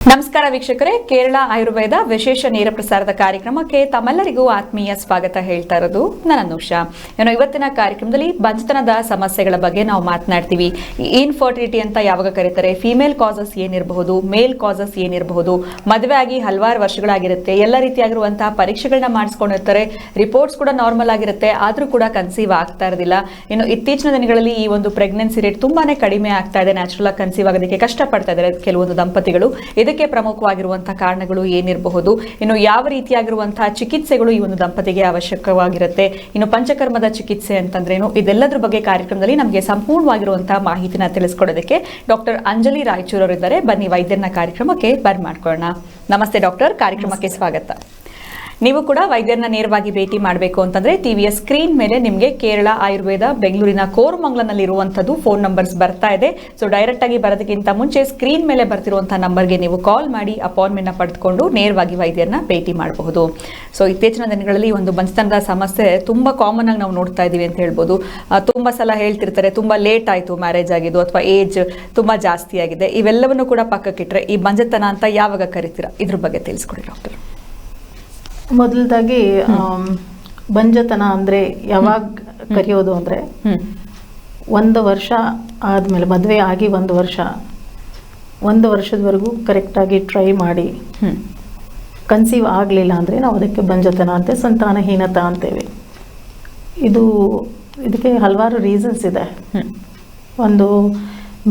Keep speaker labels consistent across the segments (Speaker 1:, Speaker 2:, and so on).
Speaker 1: ನಮಸ್ಕಾರ ವೀಕ್ಷಕರೇ. ಕೇರಳ ಆಯುರ್ವೇದ ವಿಶೇಷ ನೇರ ಪ್ರಸಾರದ ಕಾರ್ಯಕ್ರಮಕ್ಕೆ ತಮ್ಮೆಲ್ಲರಿಗೂ ಆತ್ಮೀಯ ಸ್ವಾಗತ ಹೇಳ್ತಾ ಇರೋದು ನನ್ನ ಅನುಷಾ. ಏನೋ ಇವತ್ತಿನ ಕಾರ್ಯಕ್ರಮದಲ್ಲಿ ಬಂಜತನದ ಸಮಸ್ಯೆಗಳ ಬಗ್ಗೆ ನಾವು ಮಾತನಾಡ್ತೀವಿ. ಇನ್ಫರ್ಟಿಲಿಟಿ ಅಂತ ಯಾವಾಗ ಕರೀತಾರೆ? ಫಿಮೇಲ್ ಕಾಸಸ್ ಏನಿರಬಹುದು? ಮೇಲ್ ಕಾಸಸ್ ಏನಿರಬಹುದು? ಮದುವೆ ಆಗಿ ಹಲವಾರು ವರ್ಷಗಳಾಗಿರುತ್ತೆ. ಎಲ್ಲ ರೀತಿಯಾಗಿರುವಂತಹ ಪರೀಕ್ಷೆಗಳನ್ನ ಮಾಡಿಸ್ಕೊಂಡಿರ್ತಾರೆ. ರಿಪೋರ್ಟ್ಸ್ ಕೂಡ ನಾರ್ಮಲ್ ಆಗಿರುತ್ತೆ. ಆದ್ರೂ ಕೂಡ ಕನ್ಸೀವ್ ಆಗ್ತಾ ಇರೋದಿಲ್ಲ. ಇನ್ನು ಇತ್ತೀಚಿನ ದಿನಗಳಲ್ಲಿ ಈ ಒಂದು ಪ್ರೆಗ್ನೆನ್ಸಿ ರೇಟ್ ತುಂಬಾನೇ ಕಡಿಮೆ ಆಗ್ತಾ ಇದೆ. ನ್ಯಾಚುರಲ್ ಆಗಿ ಕನ್ಸೀವ್ ಆಗೋದಕ್ಕೆ ಕಷ್ಟಪಡ್ತಾ ಇದ್ದಾರೆ ಕೆಲವೊಂದು ದಂಪತಿಗಳು. ಇದಕ್ಕೆ ಪ್ರಮುಖವಾಗಿರುವಂತಹ ಕಾರಣಗಳು ಏನಿರಬಹುದು ಇನ್ನು ಯಾವ ರೀತಿಯಾಗಿರುವಂತಹ ಚಿಕಿತ್ಸೆಗಳು ಈ ಒಂದು ದಂಪತಿಗೆ ಅವಶ್ಯಕವಾಗಿರುತ್ತೆ ಇನ್ನು ಪಂಚಕರ್ಮದ ಚಿಕಿತ್ಸೆ ಅಂತಂದ್ರೇನು ಇದೆಲ್ಲದರ ಬಗ್ಗೆ ಕಾರ್ಯಕ್ರಮದಲ್ಲಿ ನಮಗೆ ಸಂಪೂರ್ಣವಾಗಿರುವಂತಹ ಮಾಹಿತಿನ ತಿಳಿಸ್ಕೊಡೋದಕ್ಕೆ ಡಾಕ್ಟರ್ ಅಂಜಲಿ ರಾಯಚೂರವರಿದ್ದಾರೆ. ಬನ್ನಿ ವೈದ್ಯರನ್ನ ಕಾರ್ಯಕ್ರಮಕ್ಕೆ ಬರ್ಮಾಡ್ಕೊಳ್ಳೋಣ ನಮಸ್ತೆ ಡಾಕ್ಟರ್ ಕಾರ್ಯಕ್ರಮಕ್ಕೆ ಸ್ವಾಗತ. ನೀವು ಕೂಡ ವೈದ್ಯರನ್ನ ನೇರವಾಗಿ ಭೇಟಿ ಮಾಡಬೇಕು ಅಂತಂದ್ರೆ ಟಿವಿಯ ಸ್ಕ್ರೀನ್ ಮೇಲೆ ನಿಮಗೆ ಕೇರಳ, ಆಯುರ್ವೇದ, ಬೆಂಗಳೂರಿನ ಕೋರಮಂಗಲನಲ್ಲಿ ಇರುವಂತದ್ದು ಫೋನ್ ನಂಬರ್ಸ್ ಬರ್ತಾ ಇದೆ. ಸೊ ಡೈರೆಕ್ಟ್ ಆಗಿ ಬರೋದಕ್ಕಿಂತ ಮುಂಚೆ ಸ್ಕ್ರೀನ್ ಮೇಲೆ ಬರ್ತಿರುವಂತಹ ನಂಬರ್ಗೆ ನೀವು ಕಾಲ್ ಮಾಡಿ ಅಪಾಯಿಂಟ್ಮೆಂಟ್ ಪಡೆದುಕೊಂಡು ನೇರವಾಗಿ ವೈದ್ಯರನ್ನ ಭೇಟಿ ಮಾಡಬಹುದು. ಸೊ ಇತ್ತೀಚಿನ ದಿನಗಳಲ್ಲಿ ಒಂದು ಬಂಚತನದ ಸಮಸ್ಯೆ ತುಂಬಾ ಕಾಮನ್ ಆಗಿ ನಾವು ನೋಡ್ತಾ ಇದೀವಿ ಅಂತ ಹೇಳ್ಬೋದು. ತುಂಬಾ ಸಲ ಹೇಳ್ತಿರ್ತಾರೆ, ತುಂಬಾ ಲೇಟ್ ಆಯ್ತು ಮ್ಯಾರೇಜ್ ಆಗಿದ್ದು ಅಥವಾ ಏಜ್ ತುಂಬಾ ಜಾಸ್ತಿ ಆಗಿದೆ. ಇವೆಲ್ಲವನ್ನು ಕೂಡ ಪಕ್ಕಕ್ಕಿಟ್ರೆ ಈ ಬಂಜತನ ಅಂತ ಯಾವಾಗ ಕರಿತೀರಾ? ಇದ್ರ ಬಗ್ಗೆ ತಿಳಿಸ್ಕೊಡಿ ಡಾಕ್ಟರ್
Speaker 2: ಮೊದಲದಾಗಿ ಬಂಜತನ ಅಂದರೆ ಯಾವಾಗ ಕರೆಯೋದು ಅಂದರೆ ಒಂದು ವರ್ಷ ಆದಮೇಲೆ ಮದುವೆ ಆಗಿ ಒಂದು ವರ್ಷ ಒಂದು ವರ್ಷದವರೆಗೂ ಕರೆಕ್ಟಾಗಿ ಟ್ರೈ ಮಾಡಿ. ಕನ್ಸೀವ್ ಆಗಲಿಲ್ಲ ಅಂದರೆ ನಾವು ಅದಕ್ಕೆ ಬಂಜತನ ಅಂತ ಸಂತಾನಹೀನತ ಅಂತೇವೆ. ಇದು ಇದಕ್ಕೆ ಹಲವಾರು ರೀಸನ್ಸ್ ಇದೆ. ಒಂದು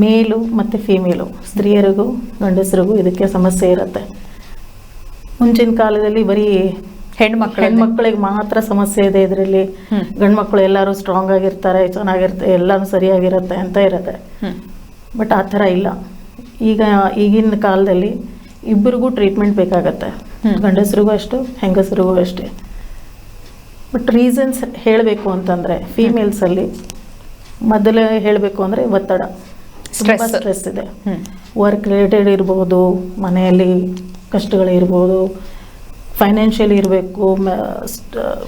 Speaker 2: ಮೇಲು ಮತ್ತು ಫೀಮೇಲು ಸ್ತ್ರೀಯರಿಗೂ ಗಂಡಸರಿಗೂ ಇದಕ್ಕೆ ಸಮಸ್ಯೆ ಇರುತ್ತೆ. ಮುಂಚಿನ ಕಾಲದಲ್ಲಿ ಬರೀ
Speaker 1: ಹೆಣ್ಮಕ್ಳು
Speaker 2: ಹೆಣ್ಮಕ್ಳಿಗೆ ಮಾತ್ರ ಸಮಸ್ಯೆ ಇದೆ ಇದರಲ್ಲಿ. ಗಂಡ್ಮಕ್ಳು ಎಲ್ಲರೂ ಸ್ಟ್ರಾಂಗ್ ಆಗಿರ್ತಾರೆ ಚೆನ್ನಾಗಿರ್ತಾರೆ ಎಲ್ಲಾನು ಸರಿಯಾಗಿರುತ್ತೆ ಅಂತ ಇರುತ್ತೆ. ಬಟ್ ಆ ಥರ ಇಲ್ಲ. ಈಗ ಈಗಿನ ಕಾಲದಲ್ಲಿ ಇಬ್ಬರಿಗೂ ಟ್ರೀಟ್ಮೆಂಟ್ ಬೇಕಾಗತ್ತೆ. ಗಂಡಸರಿಗೂ ಅಷ್ಟು ಹೆಂಗಸರಿಗೂ ಅಷ್ಟೇ. ಬಟ್ ರೀಸನ್ಸ್ ಹೇಳಬೇಕು ಅಂತಂದರೆ ಫೀಮೇಲ್ಸಲ್ಲಿ ಮೊದಲೇ ಹೇಳಬೇಕು ಅಂದರೆ ಒತ್ತಡ. ಸ್ಟ್ರೆಸ್ ಇದೆ. ವರ್ಕ್ ರಿಲೇಟೆಡ್ ಇರ್ಬೋದು ಮನೆಯಲ್ಲಿ ಕಷ್ಟಗಳಿರ್ಬೋದು ಫೈನಾನ್ಷಿಯಲಿ ಇರಬೇಕು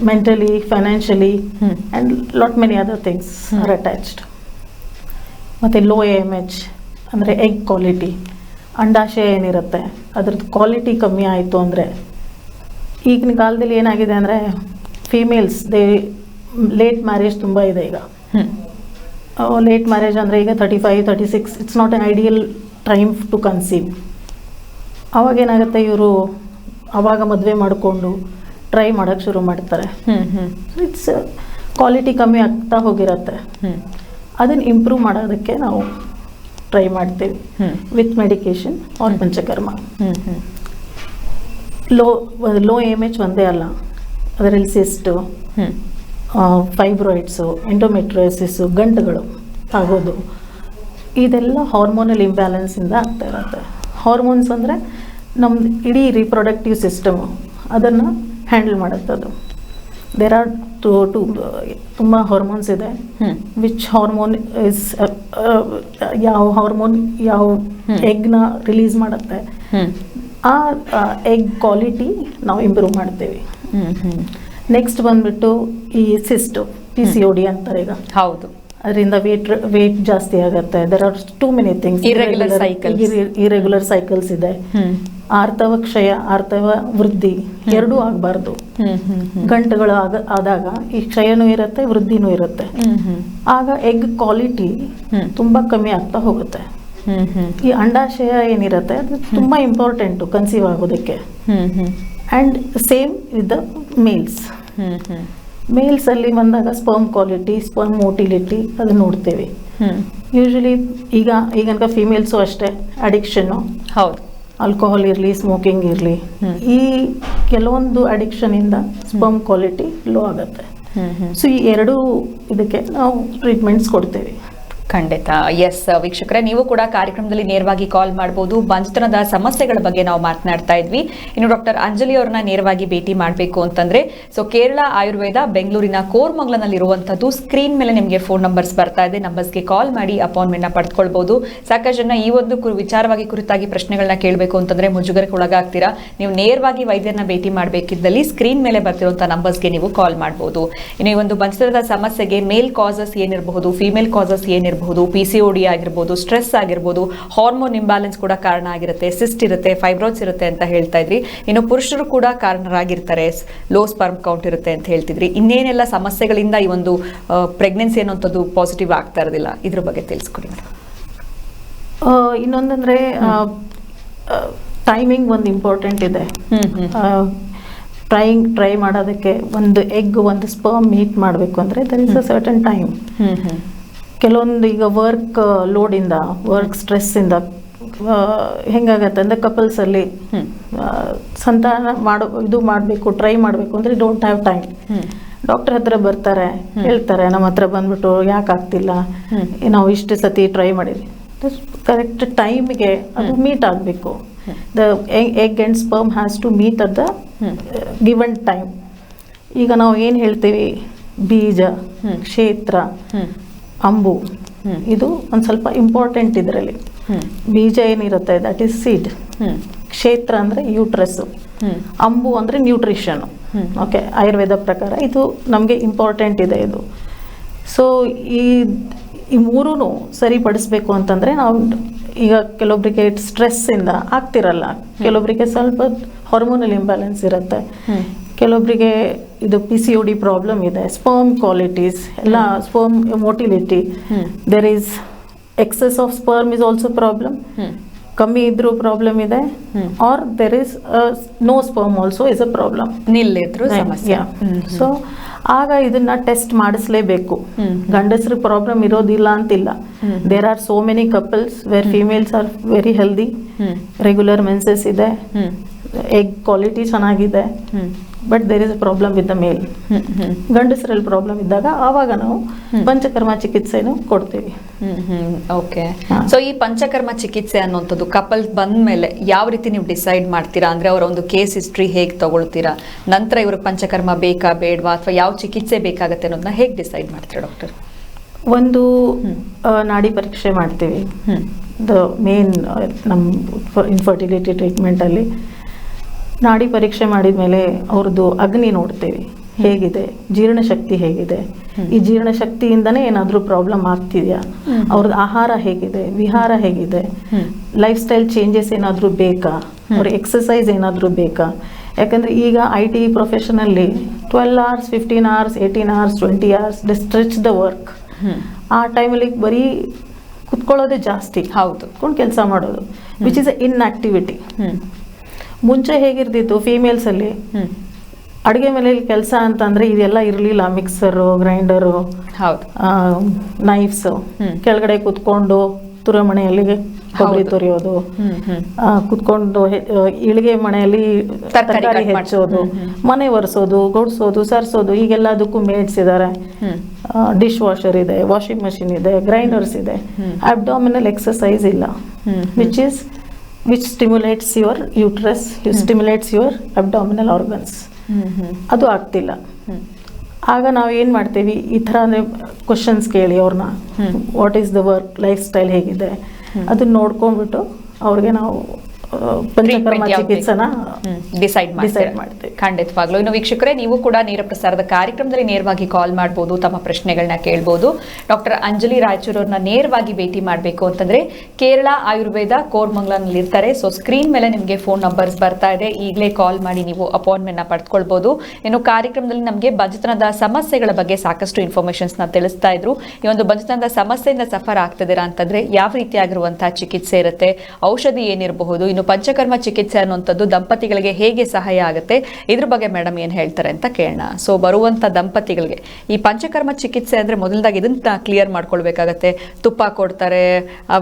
Speaker 2: mentally financially. And lot many other things. Are attached ಮತ್ತು ಲೋ ಎಂ ಎಚ್ ಅಂದರೆ ಎಗ್ ಕ್ವಾಲಿಟಿ ಅಂಡಾಶಯ ಏನಿರುತ್ತೆ ಅದ್ರದ್ದು ಕ್ವಾಲಿಟಿ ಕಮ್ಮಿ ಆಯಿತು ಅಂದರೆ ಈಗಿನ ಕಾಲದಲ್ಲಿ ಏನಾಗಿದೆ ಅಂದರೆ ಫೀಮೇಲ್ಸ್ ದೇ ಲೇಟ್ ಮ್ಯಾರೇಜ್ ತುಂಬ ಇದೆ ಈಗ ಲೇಟ್ ಮ್ಯಾರೇಜ್ ಅಂದರೆ ಈಗ thirty five thirty six it's not an ideal time to conceive ಅವಾಗ ಏನಾಗುತ್ತೆ ಇವರು ಅವಾಗ ಮದುವೆ ಮಾಡಿಕೊಂಡು ಟ್ರೈ ಮಾಡೋಕ್ಕೆ ಶುರು ಮಾಡ್ತಾರೆ. ಇಟ್ಸ್ ಕ್ವಾಲಿಟಿ ಕಮ್ಮಿ ಆಗ್ತಾ ಹೋಗಿರತ್ತೆ. ಅದನ್ನು ಇಂಪ್ರೂವ್ ಮಾಡೋದಕ್ಕೆ ನಾವು ಟ್ರೈ ಮಾಡ್ತೀವಿ. With medication or panchakarma. Low low M H ಒಂದೇ ಅಲ್ಲ. ಅದರಲ್ಲಿ ಸಿಸ್ಟು ಫೈಬ್ರಾಯ್ಡ್ಸು ಎಂಡೋಮೆಟ್ರೋಸಿಸ್ಸು ಗಂಟುಗಳು ಆಗೋದು. ಇದೆಲ್ಲ ಹಾರ್ಮೋನಲ್ ಇಂಬ್ಯಾಲೆನ್ಸಿಂದ ಆಗ್ತಾ ಇರುತ್ತೆ. ಹಾರ್ಮೋನ್ಸ್ ಅಂದರೆ ನಮ್ದು ಇಡೀ ರೀಪ್ರೊಡಕ್ಟಿವ್ ಸಿಸ್ಟಮ್ ಅದನ್ನು ಹ್ಯಾಂಡಲ್ ಮಾಡುತ್ತದು ದೇರ್ ಆರ್ ಟು ಟು ತುಂಬ ಹಾರ್ಮೋನ್ಸ್ ಇದೆ. ವಿಚ್ ಹಾರ್ಮೋನ್ ಇಸ್ ಯಾವ ಹಾರ್ಮೋನ್ ಯಾವ. ಎಗ್ನ ರಿಲೀಸ್ ಮಾಡುತ್ತೆ. ಆ ಎಗ್ ಕ್ವಾಲಿಟಿ ನಾವು ಇಂಪ್ರೂವ್ ಮಾಡ್ತೀವಿ. ನೆಕ್ಸ್ಟ್ ಬಂದ್ಬಿಟ್ಟು ಈ ಸಿಸ್ಟು ಪಿ ಸಿ ಡಿ ಅಂತಾರೆ ಈಗ.
Speaker 1: ಹೌದು.
Speaker 2: ಅದರಿಂದ ವೇಟ್ ವೇಟ್ ಜಾಸ್ತಿ ಆಗುತ್ತೆ. There are too many things
Speaker 1: irregular cycle
Speaker 2: irregular cycles ಇದೆ. ಆರ್ತವ ಕ್ಷಯ ಆರ್ತವ ವೃದ್ಧಿ ಎರಡೂ ಆಗಬಾರ್ದು ಗಂಟುಗಳು ಆಗ ಆದಾಗ ಈ ಕ್ಷಯನೂ ಇರುತ್ತೆ ವೃದ್ಧಿನೂ ಇರುತ್ತೆ. ಆಗ ಎಗ್ ಕ್ವಾಲಿಟಿ ತುಂಬಾ ಕಮ್ಮಿ ಆಗ್ತಾ ಹೋಗುತ್ತೆ. ಈ ಅಂಡಾಶಯ ಏನಿರುತ್ತೆ ಅದು ತುಂಬಾ ಇಂಪಾರ್ಟೆಂಟು ಕನ್ಸೀವ್ ಆಗೋದಕ್ಕೆ.
Speaker 1: And
Speaker 2: and same with the males
Speaker 1: males
Speaker 2: ಅಲ್ಲಿ ಬಂದಾಗ ಸ್ಪರ್ಮ್ ಕ್ವಾಲಿಟಿ ಸ್ಪರ್ಮ್ ಮೋಟಿಲಿಟಿ ಅದು ನೋಡ್ತೇವೆ. ಯೂಶಲಿ ಈಗ ಈಗನಕ ಫಿಮೇಲ್ಸು ಅಷ್ಟೇ ಅಡಿಕ್ಷನ್ನು
Speaker 1: ಹೌದು.
Speaker 2: ಆಲ್ಕೋಹಾಲ್ ಇರಲಿ ಸ್ಮೋಕಿಂಗ್ ಇರಲಿ ಈ ಕೆಲವೊಂದು ಅಡಿಕ್ಷನಿಂದ ಸ್ಪಮ್ ಕ್ವಾಲಿಟಿ ಲೋ ಆಗುತ್ತೆ. ಸೊ ಈ ಎರಡೂ ಇದಕ್ಕೆ ನಾವು ಟ್ರೀಟ್ಮೆಂಟ್ಸ್ ಕೊಡ್ತೇವೆ.
Speaker 1: ಖಂಡಿತ. ಎಸ್ ವೀಕ್ಷಕರೇ, ನೀವು ಕೂಡ ಕಾರ್ಯಕ್ರಮದಲ್ಲಿ ನೇರವಾಗಿ ಕಾಲ್ ಮಾಡಬಹುದು ಬಂಜತನದ ಸಮಸ್ಯೆಗಳ ಬಗ್ಗೆ ನಾವು ಮಾತನಾಡ್ತಾ ಇದ್ವಿ. ಇನ್ನು ಡಾಕ್ಟರ್ ಅಂಜಲಿ ಅವ್ರನ್ನ ನೇರವಾಗಿ ಭೇಟಿ ಮಾಡಬೇಕು ಅಂತಂದ್ರೆ ಸೊ ಕೇರಳ ಆಯುರ್ವೇದ ಬೆಂಗಳೂರಿನ ಕೋರ್ಮಂಗ್ಲನಲ್ಲಿ ಇರುವಂತದ್ದು ಸ್ಕ್ರೀನ್ ಮೇಲೆ ನಿಮಗೆ ಫೋನ್ ನಂಬರ್ಸ್ ಬರ್ತಾ ಇದೆ. ನಂಬರ್ಸ್ಗೆ ಕಾಲ್ ಮಾಡಿ ಅಪಾಯಿಂಟ್ಮೆಂಟ್ನ ಪಡ್ಕೊಳ್ಬಹುದು ಸಾಕಷ್ಟು ಜನ ಈ ಒಂದು ವಿಚಾರವಾಗಿ ಕುರಿತಾಗಿ ಪ್ರಶ್ನೆಗಳನ್ನ ಕೇಳಬೇಕು ಅಂತಂದ್ರೆ ಮುಜುಗರಕ್ಕೆ ಒಳಗಾಗ್ತೀರಾ? ನೀವು ನೇರವಾಗಿ ವೈದ್ಯರನ್ನ ಭೇಟಿ ಮಾಡಬೇಕಿದ್ದಲ್ಲಿ ಸ್ಕ್ರೀನ್ ಮೇಲೆ ಬರ್ತಿರುವಂತಹ ನಂಬರ್ಸ್ಗೆ ನೀವು ಕಾಲ್ ಮಾಡಬಹುದು ಇನ್ನು ಈ ಒಂದು ಬಂಜತನದ ಸಮಸ್ಯೆಗೆ ಮೇಲ್ ಕಾಸಸ್ ಏನಿರಬಹುದು ಫಿಮೇಲ್ ಕಾಸಸ್ ಏನಿರಬಹುದು ಆಗಿರಬಹುದು ಪಿ ಸಿ ಡಿ ಆಗಿರ್ಬೋದು ಸ್ಟ್ರೆಸ್ ಆಗಿರ್ಬೋದು ಹಾರ್ಮೋನ್ ಇಂಬ್ಯಾಲೆನ್ಸ್ ಕೂಡ ಕಾರಣ ಆಗಿರುತ್ತೆ ಸಿಸ್ಟ್ ಇರುತ್ತೆ ಫೈಬ್ರೋಸ್ ಇರುತ್ತೆ ಅಂತ ಹೇಳ್ತಾ ಇದ್ರಿ. ಇನ್ನು ಪುರುಷರು ಕೂಡ ಕಾರಣರಾಗಿರ್ತಾರೆ. ಲೋ ಸ್ಪರ್ಮ್ ಕೌಂಟ್ ಇರುತ್ತೆ ಅಂತ ಹೇಳ್ತಿದ್ರಿ. ಇನ್ನೇನೆಲ್ಲ ಸಮಸ್ಯೆಗಳಿಂದ ಈ ಒಂದು ಪ್ರೆಗ್ನೆನ್ಸಿ ಅನ್ನೋಂಥದ್ದು ಪಾಸಿಟಿವ್ ಆಗ್ತಾ ಇರೋದಿಲ್ಲ? ಇದ್ರ ಬಗ್ಗೆ ತಿಳಿಸ್ಕೊಡಿ ಮೇಡಮ್.
Speaker 2: ಇನ್ನೊಂದಂದ್ರೆ ಟೈಮಿಂಗ್ ಒಂದು ಇಂಪಾರ್ಟೆಂಟ್ ಇದೆ. ಟ್ರೈಂಗ್ ಟ್ರೈ ಮಾಡೋದಕ್ಕೆ ಒಂದು ಎಗ್ ಒಂದು ಸ್ಪರ್ಮ್ ಮೀಟ್ ಮಾಡಬೇಕು ಅಂದರೆ there is a certain time ಕೆಲವೊಂದು ಈಗ ವರ್ಕ್ ಲೋಡಿಂದ ವರ್ಕ್ ಸ್ಟ್ರೆಸ್ಸಿಂದ ಹೆಂಗಾಗತ್ತೆ ಅಂದರೆ ಕಪಲ್ಸಲ್ಲಿ ಸಂತಾನ ಮಾಡೋ ಇದು ಮಾಡಬೇಕು ಟ್ರೈ ಮಾಡಬೇಕು ಅಂದರೆ ಡೋಂಟ್ ಹ್ಯಾವ್ ಟೈಮ್ ಡಾಕ್ಟರ್ ಹತ್ರ ಬರ್ತಾರೆ ಹೇಳ್ತಾರೆ ನಮ್ಮ ಹತ್ರ ಬಂದ್ಬಿಟ್ಟು ಯಾಕೆ ಆಗ್ತಿಲ್ಲ? ನಾವು ಇಷ್ಟು ಸತಿ ಟ್ರೈ ಮಾಡಿದ್ವಿ. ಕರೆಕ್ಟ್ ಟೈಮ್ಗೆ ಅದು ಮೀಟ್ ಆಗಬೇಕು. The egg and sperm has to meet at the. Given time ಈಗ ನಾವು ಏನು ಹೇಳ್ತೀವಿ? ಬೀಜ ಕ್ಷೇತ್ರ ಅಂಬು. ಇದು ಒಂದು ಸ್ವಲ್ಪ ಇಂಪಾರ್ಟೆಂಟ್ ಇದರಲ್ಲಿ. ಬೀಜ ಏನಿರುತ್ತೆ ದಟ್ ಈಸ್ ಸೀಡ್ ಕ್ಷೇತ್ರ ಅಂದರೆ
Speaker 1: ಯೂಟ್ರಸ್
Speaker 2: ಅಂಬು ಅಂದರೆ ನ್ಯೂಟ್ರಿಷನ್ ಓಕೆ ಆಯುರ್ವೇದ ಪ್ರಕಾರ ಇದು ನಮಗೆ ಇಂಪಾರ್ಟೆಂಟ್ ಇದೆ ಇದು. ಸೊ ಈ ಈ ಮೂರೂ ಸರಿಪಡಿಸ್ಬೇಕು ಅಂತಂದರೆ ನಾವು ಈಗ ಕೆಲವೊಬ್ಬರಿಗೆ ಸ್ಟ್ರೆಸ್ಸಿಂದ ಆಗ್ತಿರಲ್ಲ. ಕೆಲವೊಬ್ಬರಿಗೆ ಸ್ವಲ್ಪ ಹಾರ್ಮೋನಲ್ ಇಂಬ್ಯಾಲೆನ್ಸ್ ಇರುತ್ತೆ. ಕೆಲವೊಬ್ಬರಿಗೆ ಇದು P C O D problem ಇದೆ. ಸ್ಪರ್ಮ್ ಕ್ವಾಲಿಟೀಸ್ ಎಲ್ಲ sperm motility there is excess of sperm is also problem ಕಮ್ಮಿ ಇದ್ರೂ ಪ್ರಾಬ್ಲಮ್ ಇದೆ. Or there is no sperm also is a problem
Speaker 1: ನಿಲ್ಲಿದ್ರು ಸಮಸ್ಯೆ.
Speaker 2: ಸೊ ಆಗ ಇದನ್ನ ಟೆಸ್ಟ್ ಮಾಡಿಸ್ಲೇಬೇಕು.
Speaker 1: ಗಂಡಸ್ರಿಗೆ
Speaker 2: ಗಂಡಸ್ರ ಪ್ರಾಬ್ಲಮ್ ಇರೋದಿಲ್ಲ ಅಂತಿಲ್ಲ. There are so many couples where females are very healthy regular menses ಇದೆ. Egg quality ಚೆನ್ನಾಗಿದೆ. But there is a problem with the male ಗಂಡಸರಲ್ಲಿ problem ಇದ್ದಾಗ ಆವಾಗ ನಾವು ಪಂಚಕರ್ಮ ಚಿಕಿತ್ಸೆನೂ ಕೊಡ್ತೀವಿ.
Speaker 1: ಹ್ಮ್ ಹ್ಮ್. ಓಕೆ. ಸೊ ಈ ಪಂಚಕರ್ಮ ಚಿಕಿತ್ಸೆ ಅನ್ನುವಂಥದ್ದು ಕಪಲ್ ಬಂದ ಮೇಲೆ ಯಾವ ರೀತಿ ನೀವು ಡಿಸೈಡ್ ಮಾಡ್ತೀರಾ? ಅಂದ್ರೆ ಅವರ ಒಂದು ಕೇಸ್ ಹಿಸ್ಟ್ರಿ ಹೇಗೆ ತಗೊಳ್ತೀರಾ? ನಂತರ ಇವರು ಪಂಚಕರ್ಮ ಬೇಕಾ ಬೇಡವಾ? ಅಥವಾ ಯಾವ ಚಿಕಿತ್ಸೆ ಬೇಕಾಗತ್ತೆ ಅನ್ನೋದನ್ನ ಹೇಗೆ ಡಿಸೈಡ್ ಮಾಡ್ತೀರಾ ಡಾಕ್ಟರ್
Speaker 2: ಒಂದು ನಾಡಿ ಪರೀಕ್ಷೆ ಮಾಡ್ತೀವಿ. ದ ಮೇನ್ ನಮ್ಮ ಇನ್ಫರ್ಟಿಲಿಟಿ ಟ್ರೀಟ್ಮೆಂಟಲ್ಲಿ ನಾಡಿ ಪರೀಕ್ಷೆ ಮಾಡಿದ ಮೇಲೆ ಅವ್ರದ್ದು ಅಗ್ನಿ ನೋಡ್ತೇವೆ. ಹೇಗಿದೆ? ಜೀರ್ಣಶಕ್ತಿ ಹೇಗಿದೆ. ಈ ಜೀರ್ಣಶಕ್ತಿಯಿಂದನೇ ಏನಾದರೂ ಪ್ರಾಬ್ಲಮ್ ಆಗ್ತಿದೆಯಾ. ಅವ್ರದ್ದು ಆಹಾರ ಹೇಗಿದೆ? ವಿಹಾರ ಹೇಗಿದೆ? ಲೈಫ್ ಸ್ಟೈಲ್ ಚೇಂಜಸ್ ಏನಾದರೂ ಬೇಕಾ? ಅವ್ರ ಎಕ್ಸಸೈಸ್ ಏನಾದರೂ ಬೇಕಾ? ಯಾಕಂದರೆ ಈಗ I T ಪ್ರೊಫೆಷನಲ್ಲಿ twelve hours fifteen hours eighteen hours twenty hours the stretch the work ಆ ಟೈಮಲ್ಲಿ ಬರೀ ಕುತ್ಕೊಳ್ಳೋದೇ ಜಾಸ್ತಿ.
Speaker 1: ಹೌದು.
Speaker 2: ಕೊಂಡು ಕೆಲಸ ಮಾಡೋದು ವಿಚ್ ಇಸ್ ಇನ್ ಆಕ್ಟಿವಿಟಿ ಮುಂಚೆ ಹೇಗಿರ್ತಿತ್ತು ಫೀಮೇಲ್ಸಲ್ಲಿ ಅಡುಗೆ ಮನೆಯಲ್ಲಿ ಕೆಲಸ ಅಂತಂದರೆ ಇದೆಲ್ಲ ಇರಲಿಲ್ಲ ಮಿಕ್ಸರು ಗ್ರೈಂಡರು
Speaker 1: ಹೌದು.
Speaker 2: ನೈಫ್ಸು ಕೆಳಗಡೆ ಕುತ್ಕೊಂಡು ತುರಮಣೆಯಲ್ಲಿ ಕೊಬ್ಬರಿ
Speaker 1: ಹೌದು.
Speaker 2: ತುರಿಯೋದು ಕುತ್ಕೊಂಡು ಇಳಿಗೆ ಮನೆಯಲ್ಲಿ
Speaker 1: ತರಕಾರಿ
Speaker 2: ಹೆಚ್ಚೋದು. ಮನೆ ಒರೆಸೋದು ಗುಡಿಸೋದು ಸರ್ಸೋದು ಈಗೆಲ್ಲದಕ್ಕೂ ಮೇಡ್ಸ್ ಇದ್ದಾರೆ ಡಿಶ್ ವಾಷರ್ ಇದೆ ವಾಷಿಂಗ್ ಮಷಿನ್ ಇದೆ ಗ್ರೈಂಡರ್ಸ್ ಇದೆ. ಅಬ್ಡೋಮಿನಲ್ ಎಕ್ಸಸೈಸ್ ಇಲ್ಲ. Which is which stimulates your uterus stimulates your abdominal organs ಅದು ಆಗ್ತಿಲ್ಲ. ಆಗ ನಾವು ಏನು ಮಾಡ್ತೀವಿ? ಈ ಥರ ಅಂದರೆ ಕ್ವಶನ್ಸ್ ಕೇಳಿ ಅವ್ರನ್ನ. What is the work life style ಹೇಗಿದೆ. ಅದನ್ನ ನೋಡ್ಕೊಂಡ್ಬಿಟ್ಟು ಅವ್ರಿಗೆ ನಾವು ಪಂಚಕರ್ಮ ಚಿಕಿತ್ಸೆನ
Speaker 1: ಡಿಸೈಡ್
Speaker 2: ಡಿಸೈಡ್ ಮಾಡ್ತೀವಿ.
Speaker 1: ಖಂಡಿತವಾಗ್ಲೂ. ಇನ್ನು ವೀಕ್ಷಕರೇ ನೀವು ಕೂಡ ನೇರ ಪ್ರಸಾರದ ಕಾರ್ಯಕ್ರಮದಲ್ಲಿ ನೇರವಾಗಿ ಕಾಲ್ ಮಾಡಬಹುದು ತಮ್ಮ ಪ್ರಶ್ನೆಗಳನ್ನ ಕೇಳಬಹುದು ಡಾಕ್ಟರ್ ಅಂಜಲಿ ರಾಯಚೂರ್ ಅವ್ರನ್ನ ನೇರವಾಗಿ ಭೇಟಿ ಮಾಡಬೇಕು ಅಂತಂದ್ರೆ ಕೇರಳ ಆಯುರ್ವೇದ ಕೋರ್ಮಂಗ್ಲನಲ್ಲಿ ಇರ್ತಾರೆ. ಸೊ ಸ್ಕ್ರೀನ್ ಮೇಲೆ ನಿಮಗೆ ಫೋನ್ ನಂಬರ್ಸ್ ಬರ್ತಾ ಇದೆ. ಈಗಲೇ ಕಾಲ್ ಮಾಡಿ ನೀವು ಅಪಾಯಿಂಟ್ಮೆಂಟ್ನ ಪಡ್ಕೊಳ್ಬಹುದು ಇನ್ನು ಕಾರ್ಯಕ್ರಮದಲ್ಲಿ ನಮಗೆ ಬಂಜತನದ ಸಮಸ್ಯೆಗಳ ಬಗ್ಗೆ ಸಾಕಷ್ಟು ಇನ್ಫಾರ್ಮೇಶನ್ಸ್ನ ತಿಳಿಸ್ತಾ ಇದ್ರು. ಈ ಒಂದು ಬಂಜತನದ ಸಮಸ್ಯೆಯಿಂದ ಸಫರ್ ಆಗ್ತಿದ್ದೀರಾ ಅಂತಂದ್ರೆ ಯಾವ ರೀತಿಯಾಗಿರುವಂತಹ ಚಿಕಿತ್ಸೆ ಇರುತ್ತೆ ಔಷಧಿ ಏನಿರಬಹುದು ಇನ್ನು ಪಂಚಕರ್ಮ ಚಿಕಿತ್ಸೆ ಅನ್ನುವಂಥದ್ದು ದಂಪತಿಗಳಿಗೆ ಹೇಗೆ ಸಹಾಯ ಆಗುತ್ತೆ? ಇದ್ರ ಬಗ್ಗೆ ಮೇಡಮ್ ಏನು ಹೇಳ್ತಾರೆ ಅಂತ ಕೇಳೋಣ. ಸೊ ಬರುವಂಥ ದಂಪತಿಗಳಿಗೆ ಈ ಪಂಚಕರ್ಮ ಚಿಕಿತ್ಸೆ ಅಂದರೆ ಮೊದಲದಾಗಿ ಇದನ್ನ ಕ್ಲಿಯರ್ ಮಾಡ್ಕೊಳ್ಬೇಕಾಗತ್ತೆ. ತುಪ್ಪ ಕೊಡ್ತಾರೆ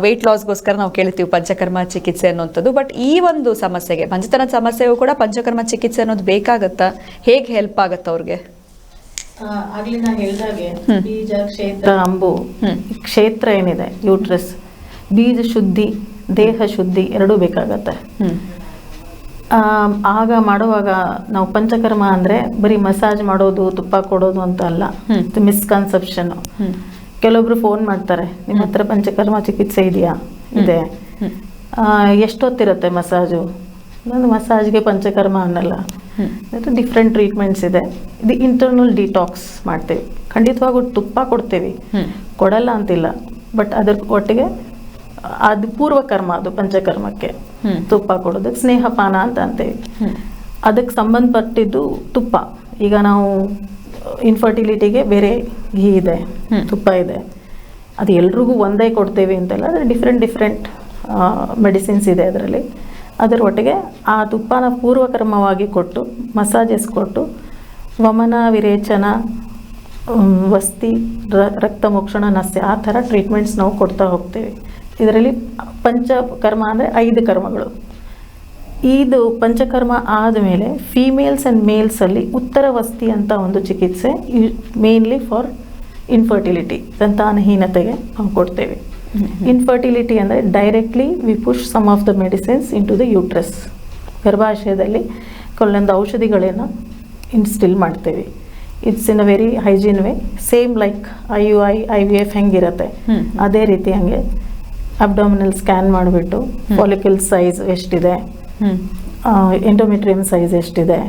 Speaker 1: ವೆಯ್ಟ್ ಲಾಸ್ಗೋಸ್ಕರ ನಾವು ಕೇಳ್ತೀವಿ ಪಂಚಕರ್ಮ ಚಿಕಿತ್ಸೆ ಅನ್ನುವಂಥದ್ದು. ಬಟ್ ಈ ಒಂದು ಸಮಸ್ಯೆಗೆ ಪಂಚತನದ ಸಮಸ್ಯೆಗೂ ಕೂಡ ಪಂಚಕರ್ಮ ಚಿಕಿತ್ಸೆ ಅನ್ನೋದು ಬೇಕಾಗತ್ತಾ? ಹೇಗೆ ಹೆಲ್ಪ್ ಆಗುತ್ತೆ ಅವ್ರಿಗೆ?
Speaker 2: ಆಗ್ಲಿ ನಾ ಹೇಳ್ದಾಗೆ. ಬೀಜ ಕ್ಷೇತ್ರ ಅಂಬು. ಕ್ಷೇತ್ರ ಏನಿದೆ? ಯೂಟ್ರಸ್ ಬೀಜ ಶುದ್ಧಿ ದೇಹ ಶುದ್ಧಿ ಎರಡೂ ಬೇಕಾಗತ್ತೆ. ಆಗ ಮಾಡುವಾಗ ನಾವು ಪಂಚಕರ್ಮ ಅಂದರೆ ಬರೀ ಮಸಾಜ್ ಮಾಡೋದು ತುಪ್ಪ ಕೊಡೋದು ಅಂತ ಅಲ್ಲ. ಮಿಸ್ಕನ್ಸೆಪ್ಷನ್ ಕೆಲವೊಬ್ರು ಫೋನ್ ಮಾಡ್ತಾರೆ ನಿಮ್ಮ ಹತ್ರ ಪಂಚಕರ್ಮ ಚಿಕಿತ್ಸೆ ಇದೆಯಾ? ಇದೆ. ಎಷ್ಟೊತ್ತಿರುತ್ತೆ ಮಸಾಜು? ನಾನು ಮಸಾಜ್ಗೆ ಪಂಚಕರ್ಮ ಅನ್ನಲ್ಲ. ಅದು ಡಿಫ್ರೆಂಟ್ ಟ್ರೀಟ್ಮೆಂಟ್ಸ್ ಇದೆ. ಇದು ಇಂಟರ್ನಲ್ ಡಿಟಾಕ್ಸ್ ಮಾಡ್ತೀವಿ. ಖಂಡಿತವಾಗೂ ತುಪ್ಪ ಕೊಡ್ತೀವಿ. ಕೊಡಲ್ಲ ಅಂತಿಲ್ಲ. ಬಟ್ ಅದ್ರ ಒಟ್ಟಿಗೆ ಅದು ಪೂರ್ವಕರ್ಮ ಅದು ಪಂಚಕರ್ಮಕ್ಕೆ ತುಪ್ಪ ಕೊಡೋದಕ್ಕೆ ಸ್ನೇಹಪಾನ ಅಂತ ಅಂತೀವಿ ಅದಕ್ಕೆ ಸಂಬಂಧಪಟ್ಟಿದ್ದು ತುಪ್ಪ. ಈಗ ನಾವು ಇನ್ಫರ್ಟಿಲಿಟಿಗೆ ಬೇರೆ ಘೀ ಇದೆ. ತುಪ್ಪ ಇದೆ. ಅದು ಎಲ್ರಿಗೂ ಒಂದೇ ಕೊಡ್ತೇವೆ ಅಂತಲ್ಲ ಅದ್ರ ಡಿಫ್ರೆಂಟ್ ಡಿಫ್ರೆಂಟ್ ಮೆಡಿಸಿನ್ಸ್ ಇದೆ ಅದರಲ್ಲಿ. ಅದರ ಒಟ್ಟಿಗೆ ಆ ತುಪ್ಪನ ಪೂರ್ವಕರ್ಮವಾಗಿ ಕೊಟ್ಟು ಮಸಾಜಸ್ ಕೊಟ್ಟು ವಮನ ವಿರೇಚನ ವಸ್ತಿ ರ- ರಕ್ತ ಮೋಕ್ಷಣ ನಸ್ಯ ಆ ಥರ ಟ್ರೀಟ್ಮೆಂಟ್ಸ್ ನಾವು ಕೊಡ್ತಾ ಹೋಗ್ತೇವೆ. ಇದರಲ್ಲಿ ಪಂಚಕರ್ಮ ಅಂದರೆ ಐದು ಕರ್ಮಗಳು. ಇದು ಪಂಚಕರ್ಮ ಆದಮೇಲೆ ಫೀಮೇಲ್ಸ್ ಆ್ಯಂಡ್ ಮೇಲ್ಸಲ್ಲಿ ಉತ್ತರ ವಸ್ತಿ ಅಂತ ಒಂದು ಚಿಕಿತ್ಸೆ ಮೇನ್ಲಿ ಫಾರ್ ಇನ್ಫರ್ಟಿಲಿಟಿ ಸಂತಾನಹೀನತೆಗೆ ನಾವು ಕೊಡ್ತೇವೆ. ಇನ್ಫರ್ಟಿಲಿಟಿ ಅಂದರೆ directly we push some of the medicines into the uterus ಗರ್ಭಾಶಯದಲ್ಲಿ ಕೆಲವೊಂದು ಔಷಧಿಗಳನ್ನು ಇನ್ಸ್ಟಿಲ್ ಮಾಡ್ತೇವೆ. It's in a very hygiene way same like I U I I V F ಹೆಂಗಿರುತ್ತೆ ಅದೇ ರೀತಿ ಹಂಗೆ ಅಬ್ಡಾಮಿನಲ್ ಸ್ಕ್ಯಾನ್ ಮಾಡಿಬಿಟ್ಟು ಫಾಲಿಕಲ್ ಸೈಜ್ ಎಷ್ಟಿದೆ?
Speaker 1: ಹ್ಮ್.
Speaker 2: ಎಂಡೋಮೆಟ್ರಿಯಮ್ ಸೈಜ್ ಎಷ್ಟಿದೆ.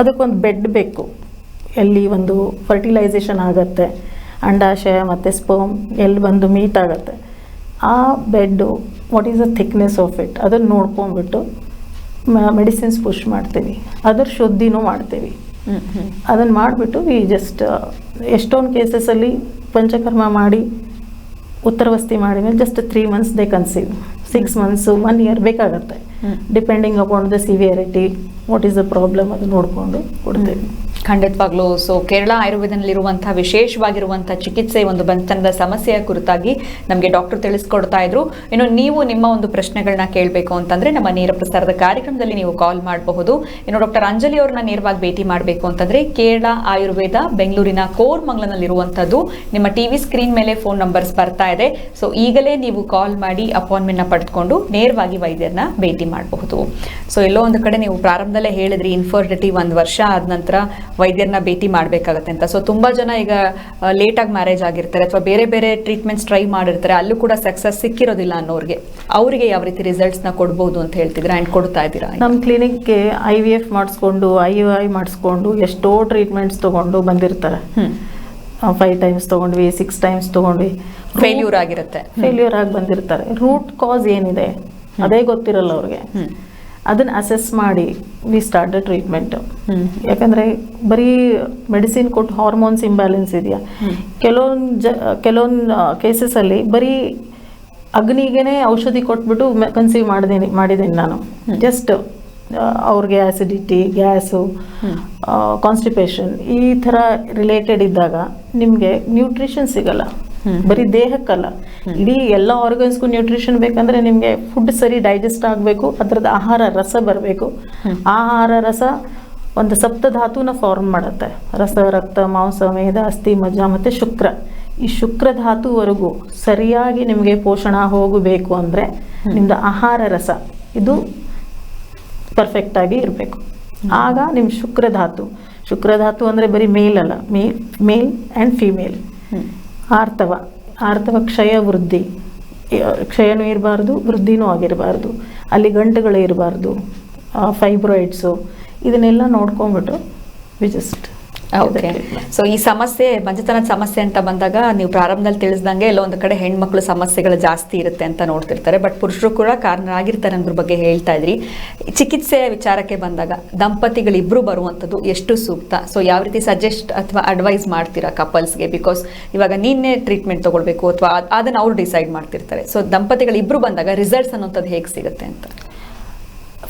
Speaker 2: ಅದಕ್ಕೊಂದು ಬೆಡ್ ಬೇಕು. ಎಲ್ಲಿ ಒಂದು ಫರ್ಟಿಲೈಸೇಷನ್ ಆಗುತ್ತೆ ಅಂಡಾಶಯ ಮತ್ತು ಸ್ಪರ್ಮ್ ಎಲ್ಲಿ ಬಂದು ಮೀಟ್ ಆಗುತ್ತೆ. ಆ bed what is the thickness of it ಅದನ್ನು ನೋಡ್ಕೊಂಡ್ಬಿಟ್ಟು ಮೆಡಿಸಿನ್ಸ್ ಪುಷ್ ಮಾಡ್ತೀವಿ. ಅದ್ರ ಶುದ್ಧಿನೂ ಮಾಡ್ತೀವಿ. ಅದನ್ನು ಮಾಡಿಬಿಟ್ಟು ವಿ ಜಸ್ಟ್ ಎಷ್ಟೊಂದು ಕೇಸಸಲ್ಲಿ ಪಂಚಕರ್ಮ ಮಾಡಿ ಉತ್ತರವಸ್ತಿ ಮಾಡಿದ್ಮೇಲೆ just three months they conceive six months one year ಬೇಕಾಗುತ್ತೆ. Depending upon the severity what is the problem ಅದು ನೋಡಿಕೊಂಡು ಕೊಡ್ತೇವೆ.
Speaker 1: ಖಂಡಿತವಾಗ್ಲೂ. ಸೊ ಕೇರಳ ಆಯುರ್ವೇದನಲ್ಲಿರುವಂತಹ ವಿಶೇಷವಾಗಿರುವಂತಹ ಚಿಕಿತ್ಸೆ ಒಂದು ಬಂಧನದ ಸಮಸ್ಯೆಯ ಕುರಿತಾಗಿ ನಮಗೆ ಡಾಕ್ಟರ್ ತಿಳಿಸ್ಕೊಡ್ತಾ ಇದ್ರು. ಇನ್ನು ನೀವು ನಿಮ್ಮ ಒಂದು ಪ್ರಶ್ನೆಗಳನ್ನ ಕೇಳಬೇಕು ಅಂತಂದ್ರೆ ನಮ್ಮ ನೇರ ಪ್ರಸಾರದ ಕಾರ್ಯಕ್ರಮದಲ್ಲಿ ನೀವು ಕಾಲ್ ಮಾಡಬಹುದು. ಇನ್ನು ಡಾಕ್ಟರ್ ಅಂಜಲಿ ಅವ್ರನ್ನ ನೇರವಾಗಿ ಭೇಟಿ ಮಾಡಬೇಕು ಅಂತಂದ್ರೆ ಕೇರಳ ಆಯುರ್ವೇದ ಬೆಂಗಳೂರಿನ ಕೋರ್ ಮಂಗ್ಲನಲ್ಲಿರುವಂಥದ್ದು ನಿಮ್ಮ ಟಿವಿ ಸ್ಕ್ರೀನ್ ಮೇಲೆ ಫೋನ್ ನಂಬರ್ಸ್ ಬರ್ತಾ ಇದೆ. ಸೊ ಈಗಲೇ ನೀವು ಕಾಲ್ ಮಾಡಿ ಅಪಾಯಿಂಟ್ಮೆಂಟ್ನ ಪಡೆದುಕೊಂಡು ನೇರವಾಗಿ ವೈದ್ಯರನ್ನ ಭೇಟಿ ಮಾಡಬಹುದು. ಸೊ ಎಲ್ಲೋ ಒಂದು ಕಡೆ ನೀವು ಪ್ರಾರಂಭದಲ್ಲೇ ಹೇಳಿದ್ರಿ ಇನ್ಫರ್ಟಿಟಿ ಒಂದು ವರ್ಷ ಆದ ನಂತರ ವೈದ್ಯರನ್ನ ಭೇಟಿ ಮಾಡಬೇಕಾಗತ್ತೆ ಅಂತ. ಸೊ ತುಂಬಾ ಜನ ಈಗ ಲೇಟಾಗಿ ಮ್ಯಾರೇಜ್ ಆಗಿರ್ತಾರೆ ಅಥವಾ ಬೇರೆ ಬೇರೆ ಟ್ರೀಟ್ಮೆಂಟ್ಸ್ ಟ್ರೈ ಮಾಡಿರ್ತಾರೆ ಅಲ್ಲೂ ಕೂಡ ಸಕ್ಸಸ್ ಸಿಕ್ಕಿರೋದಿಲ್ಲ ಅನ್ನೋರಿಗೆ. ಅವರಿಗೆ ಯಾವ ರೀತಿ ರಿಸಲ್ಟ್ಸ್ನ ಕೊಡ್ಬೋದು ಅಂತ ಹೇಳ್ತಿದ್ರೆ ಆ್ಯಂಡ್ ಕೊಡ್ತಾ ಇದ್ದೀರಾ?
Speaker 2: ನಮ್ಮ ಕ್ಲಿನಿಕ್ಗೆ ಐ ವಿ ಎಫ್ ಮಾಡಿಸ್ಕೊಂಡು ಐ ಯು ಐ ಮಾಡಿಸ್ಕೊಂಡು ಎಷ್ಟೋ ಟ್ರೀಟ್ಮೆಂಟ್ಸ್ ತೊಗೊಂಡು ಬಂದಿರ್ತಾರೆ. ಫೈವ್ ಟೈಮ್ಸ್ ತೊಗೊಂಡ್ವಿ ಸಿಕ್ಸ್ ಟೈಮ್ಸ್ ತೊಗೊಂಡ್ವಿ.
Speaker 1: ಫೇಲ್ಯೂರ್ ಆಗಿರುತ್ತೆ.
Speaker 2: ಫೇಲ್ಯೂರ್ ಆಗಿ ಬಂದಿರ್ತಾರೆ. ರೂಟ್ ಕಾಸ್ ಏನಿದೆ? ಅದೇ ಗೊತ್ತಿರಲ್ಲ ಅವ್ರಿಗೆ. ಅದನ್ನ ಅಸೆಸ್ ಮಾಡಿ ವಿ ಸ್ಟಾರ್ಟ್ ದ ಟ್ರೀಟ್ಮೆಂಟ್ ಯಾಕಂದ್ರೆ ಬರೀ ಮೆಡಿಸಿನ್ ಕೊಟ್ಟು ಹಾರ್ಮೋನ್ಸ್ ಇಂಬ್ಯಾಲೆನ್ಸ್ ಇದೆಯಾ. ಕೆಲವೊಂದು ಜ ಕೆಲವೊಂದು ಕೇಸಸಲ್ಲಿ ಬರೀ ಅಗ್ನಿಗೇ ಔಷಧಿ ಕೊಟ್ಬಿಟ್ಟು ಕನ್ಸೀವ್ ಮಾಡಿದ್ದೀನಿ ಮಾಡಿದ್ದೀನಿ ನಾನು. ಜಸ್ಟ್ ಅವ್ರಿಗೆ ಆ್ಯಸಿಡಿಟಿ ಗ್ಯಾಸು. ಕಾನ್ಸ್ಟಿಪೇಷನ್ ಈ ಥರ ರಿಲೇಟೆಡ್ ಇದ್ದಾಗ ನಿಮಗೆ ನ್ಯೂಟ್ರಿಷನ್ ಸಿಗಲ್ಲ. ಬರೀ ದೇಹಕ್ಕಲ್ಲ. ಇಡೀ ಎಲ್ಲ ಆರ್ಗನ್ಸ್ಗೂ ನ್ಯೂಟ್ರಿಷನ್ ಬೇಕಂದ್ರೆ ನಿಮಗೆ ಫುಡ್ ಸರಿ ಡೈಜೆಸ್ಟ್ ಆಗಬೇಕು, ಅದರದ್ದು ಆಹಾರ ರಸ ಬರಬೇಕು. ಆಹಾರ ರಸ ಒಂದು ಸಪ್ತಧಾತುನ ಫಾರ್ಮ್ ಮಾಡುತ್ತೆ. ರಸ, ರಕ್ತ, ಮಾಂಸ ಮೇಧ ಅಸ್ಥಿ, ಮಜ್ಜ ಮತ್ತು ಶುಕ್ರ. ಈ ಶುಕ್ರ ಧಾತುವರೆಗೂ ಸರಿಯಾಗಿ ನಿಮಗೆ ಪೋಷಣ ಹೋಗಬೇಕು ಅಂದರೆ. ನಿಮ್ದು ಆಹಾರ ರಸ, ಇದು ಪರ್ಫೆಕ್ಟಾಗಿ ಇರಬೇಕು. ಆಗ ನಿಮ್ಮ ಶುಕ್ರ ಧಾತು. ಶುಕ್ರ ಧಾತು ಅಂದರೆ ಬರೀ ಮೇಲ್ ಅಲ್ಲ ಮೇಲ್ ಮೇಲ್ ಆ್ಯಂಡ್ ಫಿಮೇಲ್ ಆರ್ತವ ಆರ್ತವ ಕ್ಷಯ ವೃದ್ಧಿ. ಕ್ಷಯನೂ ಇರಬಾರ್ದು, ವೃದ್ಧಿನೂ ಆಗಿರಬಾರ್ದು. ಅಲ್ಲಿ ಗಂಟುಗಳು ಇರಬಾರ್ದು ಫೈಬ್ರಾಯ್ಡ್ಸು ಇದನ್ನೆಲ್ಲ ನೋಡ್ಕೊಂಬಿಟ್ಟು ವಿ ಜಸ್ಟ್
Speaker 1: ಓಕೆ ಸೊ ಈ ಸಮಸ್ಯೆ ಮಂಜತನದ ಸಮಸ್ಯೆ ಅಂತ ಬಂದಾಗ ನೀವು ಪ್ರಾರಂಭದಲ್ಲಿ ತಿಳಿಸ್ದಂಗೆ ಎಲ್ಲೋ ಒಂದು ಕಡೆ ಹೆಣ್ಮಕ್ಳು ಸಮಸ್ಯೆಗಳು ಜಾಸ್ತಿ ಇರುತ್ತೆ ಅಂತ ನೋಡ್ತಿರ್ತಾರೆ. ಬಟ್ ಪುರುಷರು ಕೂಡ ಕಾರಣರಾಗಿರ್ತಾರೆ ಅನ್ನೋದ್ರ ಬಗ್ಗೆ ಹೇಳ್ತಾ ಇದ್ರಿ. ಚಿಕಿತ್ಸೆಯ ವಿಚಾರಕ್ಕೆ ಬಂದಾಗ ದಂಪತಿಗಳಿಬ್ರು ಬರುವಂಥದ್ದು ಎಷ್ಟು ಸೂಕ್ತ? ಸೊ ಯಾವ ರೀತಿ ಸಜೆಸ್ಟ್ ಅಥವಾ ಅಡ್ವೈಸ್ ಮಾಡ್ತೀರಾ ಕಪಲ್ಸ್ಗೆ ಬಿಕಾಸ್ ಇವಾಗ ನೀನೇ ಟ್ರೀಟ್ಮೆಂಟ್ ತಗೊಳ್ಬೇಕು ಅಥವಾ ಅದನ್ನು ಅವ್ರು ಡಿಸೈಡ್ ಮಾಡ್ತಿರ್ತಾರೆ. ಸೊ ದಂಪತಿಗಳಿಬ್ರು ಬಂದಾಗ ರಿಸಲ್ಟ್ಸ್ ಅನ್ನೋಂಥದ್ದು ಹೇಗೆ ಸಿಗುತ್ತೆ ಅಂತ?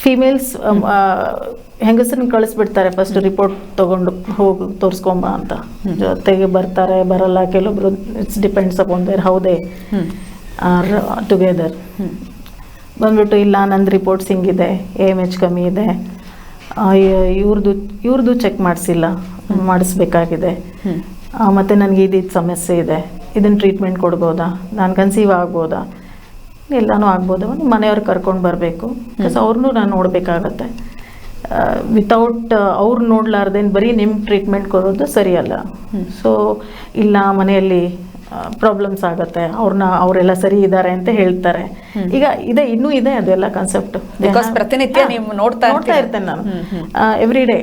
Speaker 2: ಫಿಮೇಲ್ಸ್ ಹೆಂಗಸರನ್ನ ಕಳಿಸ್ಬಿಡ್ತಾರೆ ಫಸ್ಟ್ ರಿಪೋರ್ಟ್ ತಗೊಂಡು ಹೋಗಿ ತೋರಿಸ್ಕೊಂಬ ಅಂತ. ಜೊತೆಗೆ ಬರ್ತಾರೆ ಬರಲ್ಲ ಕೆಲವೊಬ್ರು it's depends upon there how they are together ಬಂದ್ಬಿಟ್ಟು ಇಲ್ಲ ನಂದು ರಿಪೋರ್ಟ್ಸ್ ಹಿಂಗಿದೆ ಎ ಎಂ ಎಚ್ ಕಮ್ಮಿ ಇದೆ ಇವ್ರದ್ದು ಇವ್ರದ್ದು ಚೆಕ್ ಮಾಡಿಸಿಲ್ಲ ಮಾಡಿಸ್ಬೇಕಾಗಿದೆ. ಮತ್ತು ಮತ್ತೆ ನನಗೆ ಇದಿದ್ದು ಸಮಸ್ಯೆ ಇದೆ ಇದನ್ನು ಟ್ರೀಟ್ಮೆಂಟ್ ಕೊಡ್ಬೋದಾ? ನಾನು ಕನ್ಸೀವ್ ಆಗ್ಬೋದಾ? ಎಲ್ಲನೂ ಆಗ್ಬೋದು. ನಿಮ್ಮ ಮನೆಯವ್ರು ಕರ್ಕೊಂಡು ಬರಬೇಕು. ಬಿಕಾಸ್ ಅವ್ರನ್ನೂ ನಾನು ನೋಡಬೇಕಾಗತ್ತೆ. ವಿತೌಟ್ ಅವ್ರು ನೋಡ್ಲಾರ್ದೇನು ಬರೀ ನಿಮ್ಮ ಟ್ರೀಟ್ಮೆಂಟ್ ಕೊಡೋದು ಸರಿಯಲ್ಲ. ಸೊ ಇಲ್ಲ ಮನೆಯಲ್ಲಿ ಪ್ರಾಬ್ಲಮ್ಸ್ ಆಗುತ್ತೆ ಅವ್ರನ್ನ ಅವರೆಲ್ಲ ಸರಿ ಇದ್ದಾರೆ ಅಂತ ಹೇಳ್ತಾರೆ. ಈಗ ಇದೆ ಇನ್ನೂ ಇದೆ ಅದೆಲ್ಲ ಕಾನ್ಸೆಪ್ಟ್
Speaker 1: ಪ್ರತಿನಿತ್ಯ ನೀವು ನೋಡ್ತಾ
Speaker 2: ನೋಡ್ತಾ ಇರ್ತೇನೆ ನಾನು. ಎವ್ರಿ ಡೇ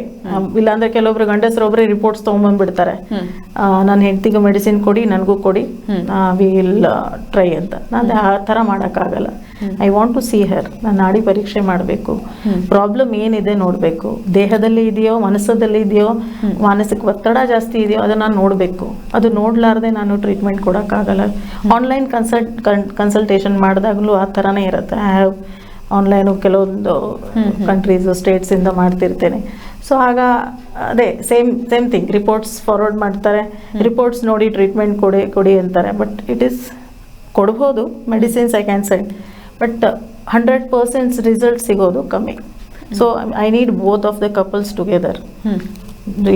Speaker 2: ಇಲ್ಲಾಂದ್ರೆ ಕೆಲವೊಬ್ರು ಗಂಡಸರು ಒಬ್ಬರೇ ರಿಪೋರ್ಟ್ಸ್ ತೊಗೊಂಬಂದ್ಬಿಡ್ತಾರೆ ನನ್ನ ಹೆಂಡತಿಗೂ ಮೆಡಿಸಿನ್ ಕೊಡಿ ನನಗೂ ಕೊಡಿ. ವಿಲ್ ಟ್ರೈ ಅಂತ. ನಾನು ಆ ಥರ ಮಾಡೋಕ್ಕಾಗಲ್ಲ. I want to see her ನಾನು ನಾಡಿ ಪರೀಕ್ಷೆ ಮಾಡಬೇಕು. ಪ್ರಾಬ್ಲಮ್ ಏನಿದೆ ನೋಡಬೇಕು. ದೇಹದಲ್ಲಿ ಇದೆಯೋ ಮನಸ್ಸದಲ್ಲಿ ಇದೆಯೋ ಮಾನಸಿಕ ಒತ್ತಡ ಜಾಸ್ತಿ ಇದೆಯೋ ಅದನ್ನ ನಾನು ನೋಡಬೇಕು. ಅದು ನೋಡಲಾರ್ದೆ ನಾನು ಟ್ರೀಟ್ಮೆಂಟ್ ಕೊಡೋಕ್ಕಾಗಲ್ಲ. ಆನ್ಲೈನ್ ಕನ್ಸಲ್ಟ್ ಕನ್ಸಲ್ಟೇಷನ್ ಮಾಡಿದಾಗಲೂ ಆ ಥರನೇ ಇರುತ್ತೆ. ಐ ಹ್ಯಾವ್ ಆನ್ಲೈನು ಕೆಲವೊಂದು ಕಂಟ್ರೀಸು ಸ್ಟೇಟ್ಸಿಂದ ಮಾಡ್ತಿರ್ತೇನೆ. ಸೊ ಆಗ ಅದೇ same same thing reports forward ಮಾಡ್ತಾರೆ. ರಿಪೋರ್ಟ್ಸ್ ನೋಡಿ ಟ್ರೀಟ್ಮೆಂಟ್ ಕೊಡಿ ಕೊಡಿ ಅಂತಾರೆ. ಬಟ್ ಇಟ್ ಈಸ್ ಕೊಡ್ಬೋದು. Medicines I can send but hundred percents result ಸಿಗೋದು ಕಮ್ಮಿ. So I need both of the couples together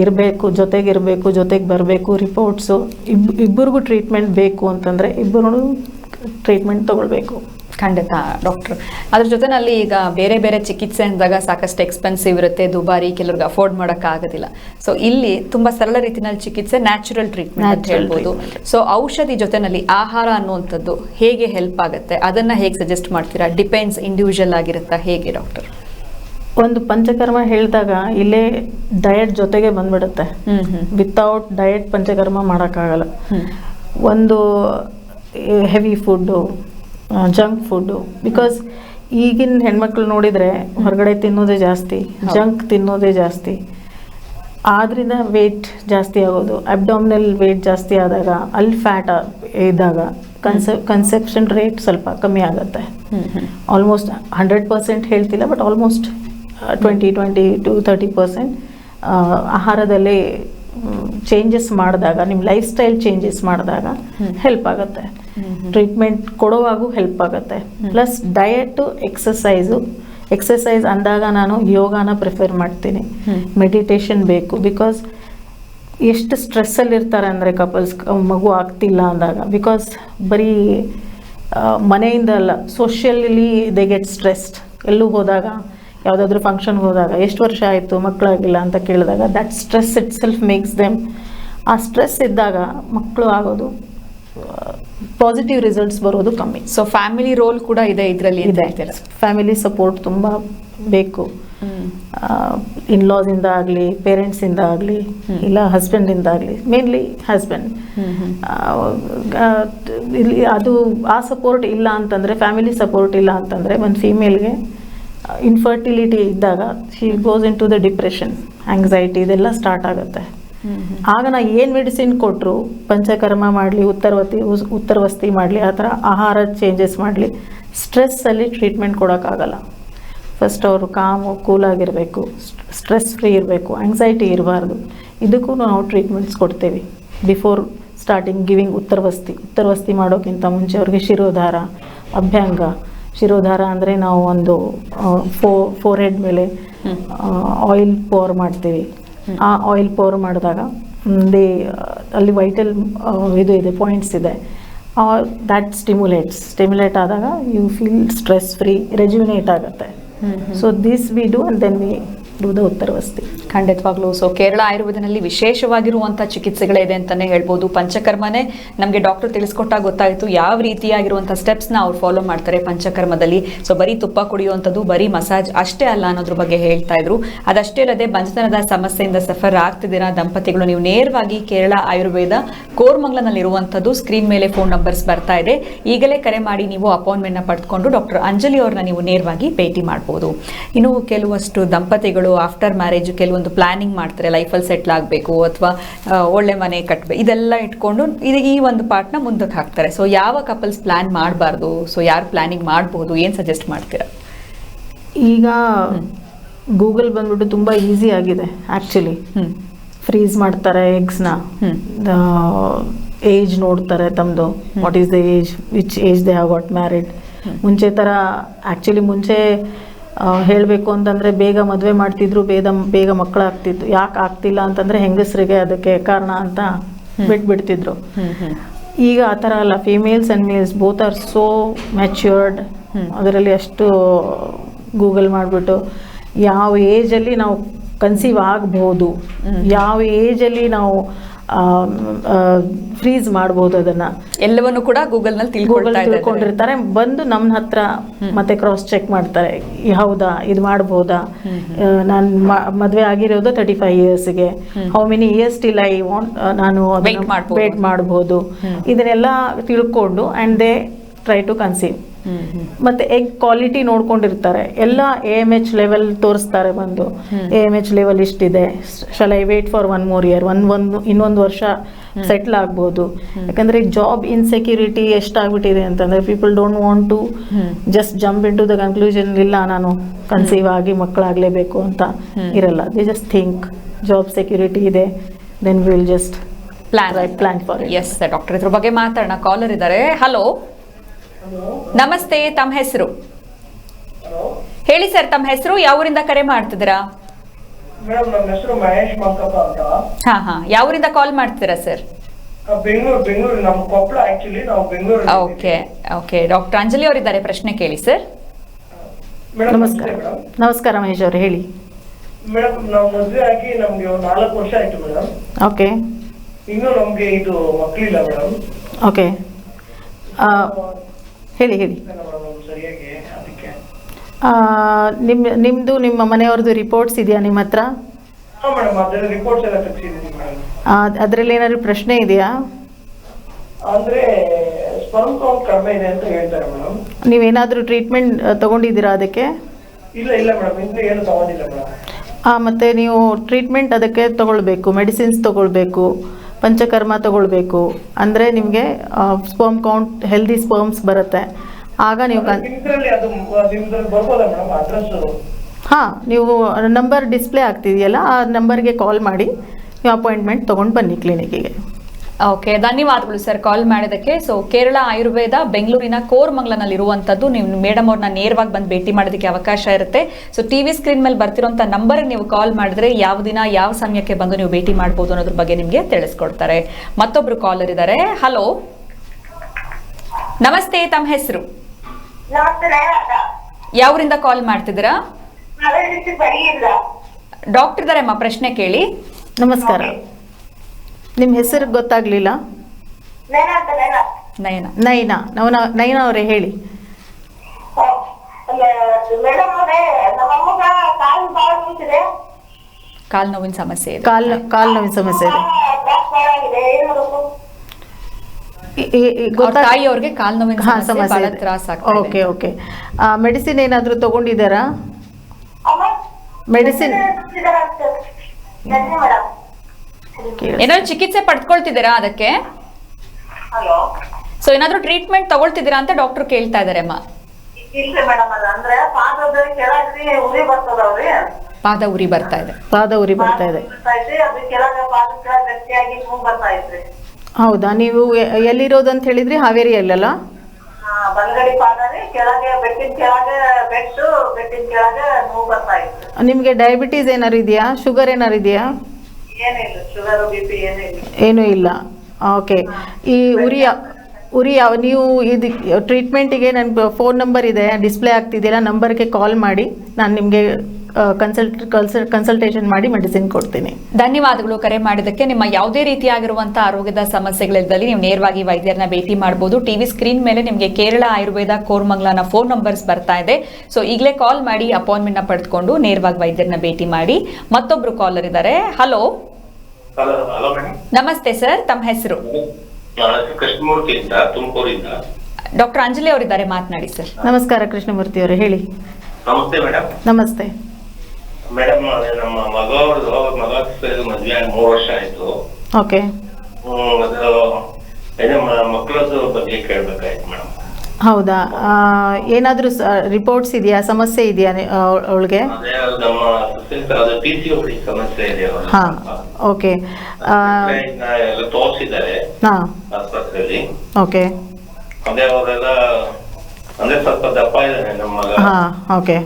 Speaker 2: ಇರಬೇಕು ಜೊತೆಗೆ ಇರಬೇಕು ಜೊತೆಗೆ ಬರಬೇಕು ರಿಪೋರ್ಟ್ಸು ಇಬ್ ಇಬ್ಬರಿಗೂ ಟ್ರೀಟ್ಮೆಂಟ್ ಬೇಕು ಅಂತಂದರೆ ಇಬ್ಬರೂ ಟ್ರೀಟ್ಮೆಂಟ್ ತಗೊಳ್ಬೇಕು.
Speaker 1: ಖಂಡಿತ ಡಾಕ್ಟರ್ ಅದ್ರ ಜೊತೆನಲ್ಲಿ ಈಗ ಬೇರೆ ಬೇರೆ ಚಿಕಿತ್ಸೆ ಅಂದಾಗ ಸಾಕಷ್ಟು ಎಕ್ಸ್ಪೆನ್ಸಿವ್ ಇರುತ್ತೆ ದುಬಾರಿ ಕೆಲವ್ರಿಗೆ ಅಫೋರ್ಡ್ ಮಾಡಕ್ ಆಗೋದಿಲ್ಲ. ಸೊ ಇಲ್ಲಿ ತುಂಬಾ ಸರಳ ರೀತಿಯಲ್ಲಿ ಚಿಕಿತ್ಸೆ ನ್ಯಾಚುರಲ್ ಟ್ರೀಟ್ಮೆಂಟ್ ಅಂತ ಹೇಳ್ಬೋದು. ಸೊ ಔಷಧಿ ಜೊತೆನಲ್ಲಿ ಆಹಾರ ಅನ್ನುವಂಥದ್ದು ಹೇಗೆ ಹೆಲ್ಪ್ ಆಗುತ್ತೆ? ಅದನ್ನ ಹೇಗೆ ಸಜೆಸ್ಟ್ ಮಾಡ್ತೀರಾ? ಡಿಪೆಂಡ್ಸ್ ಇಂಡಿವಿಜುವಲ್ ಆಗಿರುತ್ತಾ ಹೇಗೆ ಡಾಕ್ಟರ್
Speaker 2: ಒಂದು ಪಂಚಕರ್ಮ ಹೇಳಿದಾಗ ಇಲ್ಲೇ ಡಯಟ್ ಜೊತೆಗೆ ಬಂದ್ಬಿಡುತ್ತೆ. ವಿತೌಟ್ ಡಯಟ್ ಪಂಚಕರ್ಮ ಮಾಡೋಕ್ಕಾಗಲ್ಲ. ಒಂದು heavy food junk food because ಈಗಿನ ಹೆಣ್ಮಕ್ಳು ನೋಡಿದರೆ ಹೊರಗಡೆ ತಿನ್ನೋದೇ ಜಾಸ್ತಿ ಜಂಕ್ ತಿನ್ನೋದೇ ಜಾಸ್ತಿ. ಆದ್ರಿಂದ ವೇಟ್ ಜಾಸ್ತಿ ಆಗೋದು. ಅಬ್ಡಾಮಿನಲ್ ವೇಟ್ ಜಾಸ್ತಿ ಆದಾಗ ಅಲ್ಲಿ ಫ್ಯಾಟ್ ಇದ್ದಾಗ ಕನ್ಸೆ ಕನ್ಸೆಪ್ಷನ್ ರೇಟ್ ಸ್ವಲ್ಪ ಕಮ್ಮಿ ಆಗುತ್ತೆ. ಆಲ್ಮೋಸ್ಟ್ ಹಂಡ್ರೆಡ್ ಪರ್ಸೆಂಟ್ ಹೇಳ್ತಿಲ್ಲ but almost twenty twenty to thirty percent ಆಹಾರದಲ್ಲಿ ಚೇಂಜಸ್ ಮಾಡಿದಾಗ ನಿಮ್ಮ ಲೈಫ್ ಸ್ಟೈಲ್ ಚೇಂಜಸ್ ಮಾಡಿದಾಗ. ಹೆಲ್ಪ್ ಆಗುತ್ತೆ. ಟ್ರೀಟ್ಮೆಂಟ್ ಕೊಡುವಾಗೂ ಹೆಲ್ಪ್ ಆಗುತ್ತೆ. ಪ್ಲಸ್ ಡಯಟು ಎಕ್ಸಸೈಸು ಎಕ್ಸಸೈಸ್ ಅಂದಾಗ ನಾನು ಯೋಗಾನ ಪ್ರಿಫರ್ ಮಾಡ್ತೀನಿ. ಮೆಡಿಟೇಷನ್ ಬೇಕು ಬಿಕಾಸ್ ಎಷ್ಟು ಸ್ಟ್ರೆಸ್ಸಲ್ಲಿ ಇರ್ತಾರೆ ಅಂದರೆ ಕಪಲ್ಸ್ ಮಗು ಆಗ್ತಿಲ್ಲ ಅಂದಾಗ ಬಿಕಾಸ್ ಬರೀ ಮನೆಯಿಂದ ಅಲ್ಲ ಸೋಷಿಯಲಿ ದೇ ಗೆಟ್ ಸ್ಟ್ರೆಸ್ಡ್ ಎಲ್ಲೂ ಹೋದಾಗ ಯಾವುದಾದ್ರೂ ಫಂಕ್ಷನ್ಗೆ ಹೋದಾಗ ಎಷ್ಟು ವರ್ಷ ಆಯಿತು ಮಕ್ಕಳಾಗಿಲ್ಲ ಅಂತ ಕೇಳಿದಾಗ that stress itself makes them ಆ ಸ್ಟ್ರೆಸ್ ಇದ್ದಾಗ ಮಕ್ಕಳು ಆಗೋದು ಪಾಸಿಟಿವ್ ರಿಸಲ್ಟ್ಸ್ ಬರೋದು ಕಮ್ಮಿ.
Speaker 1: ಸೊ ಫ್ಯಾಮಿಲಿ ರೋಲ್ ಕೂಡ ಇದೆ ಇದರಲ್ಲಿ
Speaker 2: ಇದೆ. ಫ್ಯಾಮಿಲಿ ಸಪೋರ್ಟ್ ತುಂಬ ಬೇಕು.
Speaker 1: ಹ್ಮ್.
Speaker 2: ಇನ್ಲಾಸಿಂದ ಆಗಲಿ ಪೇರೆಂಟ್ಸಿಂದ ಆಗಲಿ. ಇಲ್ಲ ಹಸ್ಬೆಂಡಿಂದ ಆಗಲಿ ಮೇನ್ಲಿ ಹಸ್ಬೆಂಡ್ ಇಲ್ಲಿ ಅದು ಆ ಸಪೋರ್ಟ್ ಇಲ್ಲ ಅಂತಂದರೆ ಫ್ಯಾಮಿಲಿ ಸಪೋರ್ಟ್ ಇಲ್ಲ ಅಂತಂದರೆ ಒಂದು ಫೀಮೇಲ್ಗೆ ಇನ್ಫರ್ಟಿಲಿಟಿ ಇದ್ದಾಗ she goes into the depression anxiety ಇದೆಲ್ಲ ಸ್ಟಾರ್ಟ್ ಆಗುತ್ತೆ. ಆಗ ನಾ ಏನು ಮೆಡಿಸಿನ್ ಕೊಟ್ಟರು ಪಂಚಕರ್ಮ ಮಾಡಲಿ ಉತ್ತರವತಿ ಉತ್ತರವಸ್ತಿ ಮಾಡಲಿ ಆ ಥರ ಆಹಾರ ಚೇಂಜಸ್ ಮಾಡಲಿ. ಸ್ಟ್ರೆಸ್ಸಲ್ಲಿ ಟ್ರೀಟ್ಮೆಂಟ್ ಕೊಡೋಕ್ಕಾಗಲ್ಲ. ಫಸ್ಟ್ ಅವರು ಕಾಮು ಕೂಲಾಗಿರಬೇಕು. ಸ್ಟ್ರೆಸ್ ಫ್ರೀ ಇರಬೇಕು. ಆಂಗ್ಸೈಟಿ ಇರಬಾರ್ದು. ಇದಕ್ಕೂ ನಾವು ಟ್ರೀಟ್ಮೆಂಟ್ಸ್ ಕೊಡ್ತೇವೆ. ಬಿಫೋರ್ ಸ್ಟಾರ್ಟಿಂಗ್ ಗಿವಿಂಗ್ ಉತ್ತರವಸ್ತಿ ಉತ್ತರವಸ್ತಿ ಮಾಡೋಕ್ಕಿಂತ ಮುಂಚೆ ಅವ್ರಿಗೆ ಶಿರೋಧಾರ ಅಭ್ಯಂಗ. ಶಿರೋಧಾರ ಅಂದರೆ ನಾವು ಒಂದು ಫೋ ಫೋರ್ ಹೆಡ್ ಮೇಲೆ ಆಯಿಲ್ ಪೋರ್ ಮಾಡ್ತೀವಿ. ಆ ಆಯಿಲ್ ಪೋರ್ ಮಾಡಿದಾಗ ದೇ ಅಲ್ಲಿ ವೈಟಲ್ ಇದು ಇದೆ ಪಾಯಿಂಟ್ಸ್ ಇದೆ. ದ್ಯಾಟ್ ಸ್ಟಿಮ್ಯುಲೇಟ್ಸ್ ಸ್ಟಿಮ್ಯುಲೇಟ್ ಆದಾಗ you feel stress free rejuvenate ಆಗುತ್ತೆ. So this we do and then we do the uttarabasti
Speaker 1: ಖಂಡಿತವಾಗ್ಲೂ. ಸೊ ಕೇರಳ ಆಯುರ್ವೇದನಲ್ಲಿ ವಿಶೇಷವಾಗಿರುವಂತಹ ಚಿಕಿತ್ಸೆಗಳೇ ಇದೆ ಅಂತಾನೆ ಹೇಳ್ಬೋದು. ಪಂಚಕರ್ಮನೇ ನಮಗೆ ಡಾಕ್ಟರ್ ತಿಳಿಸ್ಕೊಟ್ಟಾಗ ಗೊತ್ತಾಯಿತು ಯಾವ ರೀತಿಯಾಗಿರುವಂಥ ಸ್ಟೆಪ್ಸ್ನ ಅವ್ರು ಫಾಲೋ ಮಾಡ್ತಾರೆ ಪಂಚಕರ್ಮದಲ್ಲಿ. ಸೊ ಬರೀ ತುಪ್ಪ ಕುಡಿಯುವಂಥದ್ದು, ಬರೀ ಮಸಾಜ್ ಅಷ್ಟೇ ಅಲ್ಲ ಅನ್ನೋದ್ರ ಬಗ್ಗೆ ಹೇಳ್ತಾ ಇದ್ರು. ಅದಷ್ಟೇ ಅಲ್ಲದೆ ಬಂಜತನದ ಸಮಸ್ಯೆಯಿಂದ ಸಫರ್ ಆಗ್ತಿದ್ದೀರಾ ದಂಪತಿಗಳು, ನೀವು ನೇರವಾಗಿ ಕೇರಳ ಆಯುರ್ವೇದ ಕೋರ್ಮಂಗ್ಲನಲ್ಲಿರುವಂಥದ್ದು ಸ್ಕ್ರೀನ್ ಮೇಲೆ ಫೋನ್ ನಂಬರ್ಸ್ ಬರ್ತಾ ಇದೆ. ಈಗಲೇ ಕರೆ ಮಾಡಿ ನೀವು ಅಪಾಯಿಂಟ್ಮೆಂಟ್ನ ಪಡ್ಕೊಂಡು ಡಾಕ್ಟರ್ ಅಂಜಲಿ ಅವ್ರನ್ನ ನೀವು ನೇರವಾಗಿ ಭೇಟಿ ಮಾಡ್ಬೋದು. ಇನ್ನು ಕೆಲವಷ್ಟು ದಂಪತಿಗಳು ಆಫ್ಟರ್ ಮ್ಯಾರೇಜ್ ಕೆಲವೊಂದು ಪ್ಲಾನಿಂಗ್ ಮಾಡ್ತಾರೆ ಲೈಫಲ್ಲಿ ಸೆಟ್ಲ್ ಆಗಬೇಕು ಅಥವಾ ಒಳ್ಳೆ ಮನೆ ಕಟ್ಟಬೇಕು ಇದೆಲ್ಲ ಇಟ್ಕೊಂಡು ಇದು ಈ ಒಂದು ಪಾರ್ಟ್ನ ಮುಂದಕ್ಕೆ ಹಾಕ್ತಾರೆ. ಸೊ ಯಾವ ಕಪಲ್ಸ್ ಪ್ಲ್ಯಾನ್ ಮಾಡಬಾರ್ದು? ಸೊ ಯಾರು ಪ್ಲಾನಿಂಗ್ ಮಾಡ್ಬೋದು? ಏನು ಸಜೆಸ್ಟ್ ಮಾಡ್ತೀರಾ?
Speaker 2: ಈಗ ಗೂಗಲ್ ಬಂದ್ಬಿಟ್ಟು ತುಂಬ ಈಸಿ ಆಗಿದೆ ಆ್ಯಕ್ಚುಲಿ ಫ್ರೀಸ್ ಮಾಡ್ತಾರೆ ಎಗ್ಸ್ನ ಏಜ್ ನೋಡ್ತಾರೆ ತಮ್ಮದು what is the age which age they have got married ಮುಂಚೆ ಥರ ಆ್ಯಕ್ಚುಲಿ ಮುಂಚೆ ಹೇಳಬೇಕು ಅಂತಂದರೆ ಬೇಗ ಮದುವೆ ಮಾಡ್ತಿದ್ರು ಬೇಗ ಬೇಗ ಮಕ್ಕಳಾಗ್ತಿತ್ತು ಯಾಕೆ ಆಗ್ತಿಲ್ಲ ಅಂತಂದರೆ ಹೆಂಗಸರಿಗೆ ಅದಕ್ಕೆ ಕಾರಣ ಅಂತ ಬಿಟ್ಬಿಡ್ತಿದ್ರು. ಈಗ ಆ ಥರ ಅಲ್ಲ females and males both are so matured ಅದರಲ್ಲಿ ಅಷ್ಟು ಗೂಗಲ್ ಮಾಡಿಬಿಟ್ಟು ಯಾವ ಏಜಲ್ಲಿ ನಾವು ಕನ್ಸೀವ್ ಆಗ್ಬೋದು. ಯಾವ ಏಜಲ್ಲಿ ನಾವು ಫ್ರೀಸ್ ಮಾಡಬಹುದು ಅದನ್ನ.
Speaker 1: ಎಲ್ಲವನ್ನು ಕೂಡ ಗೂಗಲ್ನಲ್ಲಿ
Speaker 2: ತಿಳ್ಕೊಂಡಿರ್ತಾರೆ. ಬಂದು ನಮ್ಮ ಹತ್ರ ಮತ್ತೆ ಕ್ರಾಸ್ ಚೆಕ್ ಮಾಡ್ತಾರೆ. ಹೌದಾ? ಇದು ಮಾಡ್ಬೋದಾ? ನಾನು ಮದುವೆ ಆಗಿರೋದು thirty five ಇಯರ್ಸ್ಗೆ how many years till I want ನಾನು
Speaker 1: ಮಾಡ್ಬೋದು.
Speaker 2: ವೇಟ್ ಮಾಡಬಹುದು ಇದನ್ನೆಲ್ಲ ತಿಳ್ಕೊಂಡು and they try to conceive ಮತ್ತೆ ಎಗ್ ಕ್ವಾಲಿಟಿ ನೋಡ್ಕೊಂಡಿರ್ತಾರೆ. ಎಲ್ಲ ಎ ಎಂ ಎಚ್ ಲೆವೆಲ್ ತೋರಿಸ್ತಾರೆ ಬಂದು. A M H level ಇಷ್ಟಿದೆ. Shall I wait for one more year one ಒಂದು ಇನ್ನೊಂದು ವರ್ಷ ಸೆಟ್ಲ್ ಆಗ್ಬೋದು. ಯಾಕಂದ್ರೆ ಜಾಬ್ ಇನ್ಸೆಕ್ಯೂರಿಟಿ ಎಷ್ಟಾಗ್ಬಿಟ್ಟಿದೆ ಅಂತಂದ್ರೆ people don't want to just jump into the conclusion ಇಲ್ಲ ನಾನು ಕನ್ಸೀವ್ ಆಗಿ ಮಕ್ಕಳಾಗಲೇಬೇಕು ಅಂತ ಇರಲ್ಲ. They just think job security ಇದೆ then will just
Speaker 1: plan
Speaker 2: plan for
Speaker 1: us doctor ಇದ್ರ ಬಗ್ಗೆ ಮಾತಾಡೋಣ. ಕಾಲರ್ ಇದ್ದಾರೆ. ಹಲೋ ನಮಸ್ತೆ ತಮ್ಮ ಹೆಸರು? ಹೇಳಿ ಸರ್ ತಮ್ಮ ಹೆಸರು? ಯಾವೂರಿಂದ ಕರೆ ಮಾಡ್ತಿದ್ದೀರಾ?
Speaker 3: ಮೇಡಮ್ ನಮ್ಮ ಹೆಸರು ಮಹೇಶ್ ಮಂಕಪ್ಪ ಅಂತ.
Speaker 1: ಹಾ ಹಾ. ಯಾವೂರಿಂದ ಕಾಲ್ ಮಾಡ್ತಿದ್ದೀರಾ ಸರ್?
Speaker 3: ಬೆಂಗಳೂರು ಬೆಂಗಳೂರು ನಮ್ಮ ಕೊಪ್ಪಳ ಆಕ್ಚುಲಿ ನಾವು Bengaluru
Speaker 1: okay okay. Doctor Anjali ಅವರಿದ್ದಾರೆ ಪ್ರಶ್ನೆ ಕೇಳಿ ಸರ್.
Speaker 2: ನಮಸ್ಕಾರ. ನಮಸ್ಕಾರ ಮಹೇಶ್ ಅವರು ಹೇಳಿ.
Speaker 3: ಮೇಡಮ್ ನಾವು ಮದುವೆ ಆಗಿ ನಮ್ಗೆ ನಾಲ್ಕು ವರ್ಷ ಆಯ್ತು ಮೇಡಮ್.
Speaker 2: ಓಕೆ.
Speaker 3: ಇನ್ನೂ ನಮಗೆ ಇದು ಮಕ್ಕಳಿಲ್ಲ ಮೇಡಮ್.
Speaker 2: ಓಕೆ. ಹೇಳಿ ಹೇಳಿ. ನಿಮ್ಮ ನಿಮ್ಮದು ನಿಮ್ಮ ಮನೆಯವ್ರದ್ದು ರಿಪೋರ್ಟ್ಸ್ ಇದೆಯಾ ನಿಮ್ಮ ಹತ್ರ?
Speaker 3: ಹಾ
Speaker 2: ಅದರಲ್ಲಿ ಏನಾದ್ರು ಪ್ರಶ್ನೆ ಇದೆಯಾ?
Speaker 3: ಅಂದ್ರೆ ಸ್ಪರ್ಮ್ ಕೌಂಟ್ ಕಡಿಮೆ ಇದೆ ಅಂತ ಹೇಳ್ತಾರೆ ಮೇಡಮ್
Speaker 2: ನೀವೇನಾದರೂ ಟ್ರೀಟ್ಮೆಂಟ್ ತಗೊಂಡಿದ್ದೀರಾ ಅದಕ್ಕೆ?
Speaker 3: ಇಲ್ಲ ಇಲ್ಲ ಮೇಡಮ್ ಇನ್ನೂ ಏನು ತಗೊಂಡಿಲ್ಲ ಮೇಡಮ್
Speaker 2: ಆ, ಮತ್ತೆ ನೀವು ಟ್ರೀಟ್ಮೆಂಟ್ ಅದಕ್ಕೆ ತಗೊಳ್ಬೇಕು ಮೆಡಿಸಿನ್ಸ್ ತಗೊಳ್ಬೇಕು. ಪಂಚಕರ್ಮ ತಗೊಳ್ಬೇಕು. ಅಂದರೆ ನಿಮಗೆ ಸ್ಪರ್ಮ್ ಕೌಂಟ್ ಹೆಲ್ದಿ ಸ್ಪರ್ಮ್ಸ್ ಬರುತ್ತೆ. ಆಗ ನೀವು ಹಾಂ ನೀವು ನಂಬರ್ ಡಿಸ್ಪ್ಲೇ ಆಗ್ತಿದೆಯಲ್ಲ ಆ ನಂಬರ್ಗೆ ಕಾಲ್ ಮಾಡಿ ನೀವು ಅಪಾಯಿಂಟ್ಮೆಂಟ್ ತೊಗೊಂಡು ಬನ್ನಿ ಕ್ಲಿನಿಕ್ಕಿಗೆ
Speaker 1: ಓಕೆ ಧನ್ಯವಾದಗಳು ಸರ್ ಕಾಲ್ ಮಾಡಿದಕ್ಕೆ ಸೊ ಕೇರಳ ಆಯುರ್ವೇದ ಬೆಂಗಳೂರಿನ ಕೋರ್ಮಂಗ್ಲನಲ್ಲಿ ಇರುವಂತದ್ದು ನೀವು ಮೇಡಮ್ ಅವ್ರನ್ನ ನೇರವಾಗಿ ಬಂದು ಭೇಟಿ ಮಾಡೋದಕ್ಕೆ ಅವಕಾಶ ಇರುತ್ತೆ. ಸೊ ಟಿವಿ ಸ್ಕ್ರೀನ್ ಮೇಲೆ ಬರ್ತಿರೋಂಥ ನಂಬರ್ ನೀವು ಕಾಲ್ ಮಾಡಿದ್ರೆ ಯಾವ ದಿನ ಯಾವ ಸಮಯಕ್ಕೆ ಬಂದು ನೀವು ಭೇಟಿ ಮಾಡ್ಬೋದು ಅನ್ನೋದ್ರ ಬಗ್ಗೆ ನಿಮಗೆ ತಿಳಿಸ್ಕೊಡ್ತಾರೆ. ಮತ್ತೊಬ್ರು ಕಾಲರ್ ಇದ್ದಾರೆ ಹಲೋ ನಮಸ್ತೆ ತಮ್ಮ ಹೆಸರು? ಯಾವ್ರಿಂದ ಕಾಲ್ ಮಾಡ್ತಿದ್ದೀರಾ? ಡಾಕ್ಟರ್ ಇದಾರೆ ಅಮ್ಮ ಪ್ರಶ್ನೆ ಕೇಳಿ.
Speaker 2: ನಮಸ್ಕಾರ. ನಿಮ್ಮ ಹೆಸರು ಗೊತ್ತಾಗ್ಲಿಲ್ಲ?
Speaker 1: ನಯನ
Speaker 2: ನಯನ. ನವನ ನೈನಾ ಅವರೇ ಹೇಳಿ.
Speaker 4: ಕಾಲು
Speaker 1: ನೋವಿನ ಸಮಸ್ಯೆ ಇದೆ.
Speaker 2: ಕಾಲ್ ಕಾಲು ನೋವಿನ ಸಮಸ್ಯೆ ಇದೆ.
Speaker 1: ತಾಯಿಯವ್ರಿಗೆ ಕಾಲ್ ನೋವಿನ ಸಮಸ್ಯೆ ತ್ರಾಸ
Speaker 2: ಓಕೆ ಓಕೆ. ಮೆಡಿಸಿನ್ ಏನಾದರೂ ತಗೊಂಡಿದ್ದಾರಾ? ಮೆಡಿಸಿನ್
Speaker 1: ಏನಾದ್ರು ಚಿಕಿತ್ಸೆ ಪಡ್ಕೊಳ್ತಿದ್ದೀರಾ ಅದಕ್ಕೆ? ಸೊ ಏನಾದ್ರು ಟ್ರೀಟ್ಮೆಂಟ್ ತಗೊಳ್ತಿದ್ದೀರಾ ಅಂತ ಡಾಕ್ಟರ್ ಕೇಳ್ತಾ ಇದಾರೆ ಅಮ್ಮ. ಪಾದ ಉರಿ ಬರ್ತಾ ಇದೆ.
Speaker 2: ಪಾದ ಉರಿ ಬರ್ತಾ ಇದೆ. ಹೌದಾ? ನೀವು ಎಲ್ಲಿರೋದು ಅಂತ ಹೇಳಿದ್ರಿ? ಹಾವೇರಿಯಲ್ಲಲ್ಲ?
Speaker 4: ಇತ್ತು
Speaker 2: ನಿಮಗೆ ಡಯಾಬಿಟೀಸ್ ಏನಾರು ಇದೆಯಾ? ಶುಗರ್ ಏನಾರು ಇದೆಯಾ? ಏನೂ ಇಲ್ಲ ಓಕೆ. ಈ ಉರಿ ಉರಿ ಯಾವ ನೀವು ಇದು ಟ್ರೀಟ್ಮೆಂಟಿಗೆ ನನ್ನ ಫೋನ್ ನಂಬರ್ ಇದೆ ಡಿಸ್ಪ್ಲೇ ಆಗ್ತಿದೆಯಲ್ಲ ನಂಬರ್ಗೆ ಕಾಲ್ ಮಾಡಿ. ನಾನು ನಿಮಗೆ ಕನ್ಸಲ್ಟ್ ಕನ್ಸಲ್ ಕನ್ಸಲ್ಟೇಷನ್ ಮಾಡಿ ಮೆಡಿಸಿನ್ ಕೊಡ್ತೀನಿ.
Speaker 1: ಧನ್ಯವಾದಗಳು ಕರೆ ಮಾಡಿದ್ದಕ್ಕೆ. ನಿಮ್ಮ ಯಾವುದೇ ರೀತಿಯಾಗಿರುವಂಥ ಆರೋಗ್ಯದ ಸಮಸ್ಯೆಗಳಿದ್ದಲ್ಲಿ ನೀವು ನೇರವಾಗಿ ವೈದ್ಯರನ್ನ ಭೇಟಿ ಮಾಡಬಹುದು ಟಿವಿ ಸ್ಕ್ರೀನ್ ಮೇಲೆ ನಿಮಗೆ ಕೇರಳ ಆಯುರ್ವೇದ ಕೋರ್ಮಂಗ್ಲನ ಫೋನ್ ನಂಬರ್ಸ್ ಬರ್ತಾ ಇದೆ. ಸೊ ಈಗಲೇ ಕಾಲ್ ಮಾಡಿ ಅಪಾಯಿಂಟ್ಮೆಂಟ್ನ ಪಡೆದುಕೊಂಡು ನೇರವಾಗಿ ವೈದ್ಯರನ್ನ ಭೇಟಿ ಮಾಡಿ. ಮತ್ತೊಬ್ಬರು ಕಾಲರ್ ಇದ್ದಾರೆ. ಹಲೋ
Speaker 5: ಹಲೋ ಹಲೋ ಮೇಡಮ್
Speaker 1: ನಮಸ್ತೆ ಸರ್ ತಮ್ಮ ಹೆಸರು?
Speaker 5: ಕೃಷ್ಣಮೂರ್ತಿ ಅಂತ ತುಮಕೂರಿಂದ.
Speaker 1: ಡಾಕ್ಟರ್ ಅಂಜಲಿ ಅವರಿದ್ದಾರೆ ಮಾತನಾಡಿ ಸರ್
Speaker 2: ನಮಸ್ಕಾರ ಕೃಷ್ಣಮೂರ್ತಿ ಅವರು ಹೇಳಿ.
Speaker 5: ನಮಸ್ತೆ ಮೇಡಮ್
Speaker 2: ನಮಸ್ತೆ.
Speaker 5: ಮೇಡಮ್ ನಮ್ಮ ಮಗ ಅವ್ರದ್ದು ಮಗ ಮದ್ವೆ ಆಗಿ ಮೂರು ವರ್ಷ ಆಯ್ತು.
Speaker 2: ಓಕೆ.
Speaker 5: ಮಕ್ಕಳದ್ದು ಬಗ್ಗೆ ಕೇಳ್ಬೇಕಾಯ್ತು.
Speaker 2: ಹೌದಾ? ಏನಾದರೂ ರಿಪೋರ್ಟ್ಸ್ ಇದೆಯಾ? ಸಮಸ್ಯೆ ಇದೆಯಾ ಅವಳಿಗೆ?
Speaker 5: ಸಮಸ್ಯೆ ಇದೆ.
Speaker 2: ಹಾಂ ಓಕೆ.
Speaker 5: ತೋರಿಸಿದ್ದಾರೆ
Speaker 2: ಹಾಂ.
Speaker 5: ಆಸ್ಪತ್ರೆಯಲ್ಲಿ.
Speaker 2: ಓಕೆ.
Speaker 5: ಅದೇ ಅವರೆಲ್ಲ ಅಂದ್ರೆ ಸ್ವಲ್ಪ ದಪ್ಪ ಇದ್ದಾನೆ ನಮ್ಮ ಮಗ.
Speaker 2: ಹಾಂ ಓಕೆ.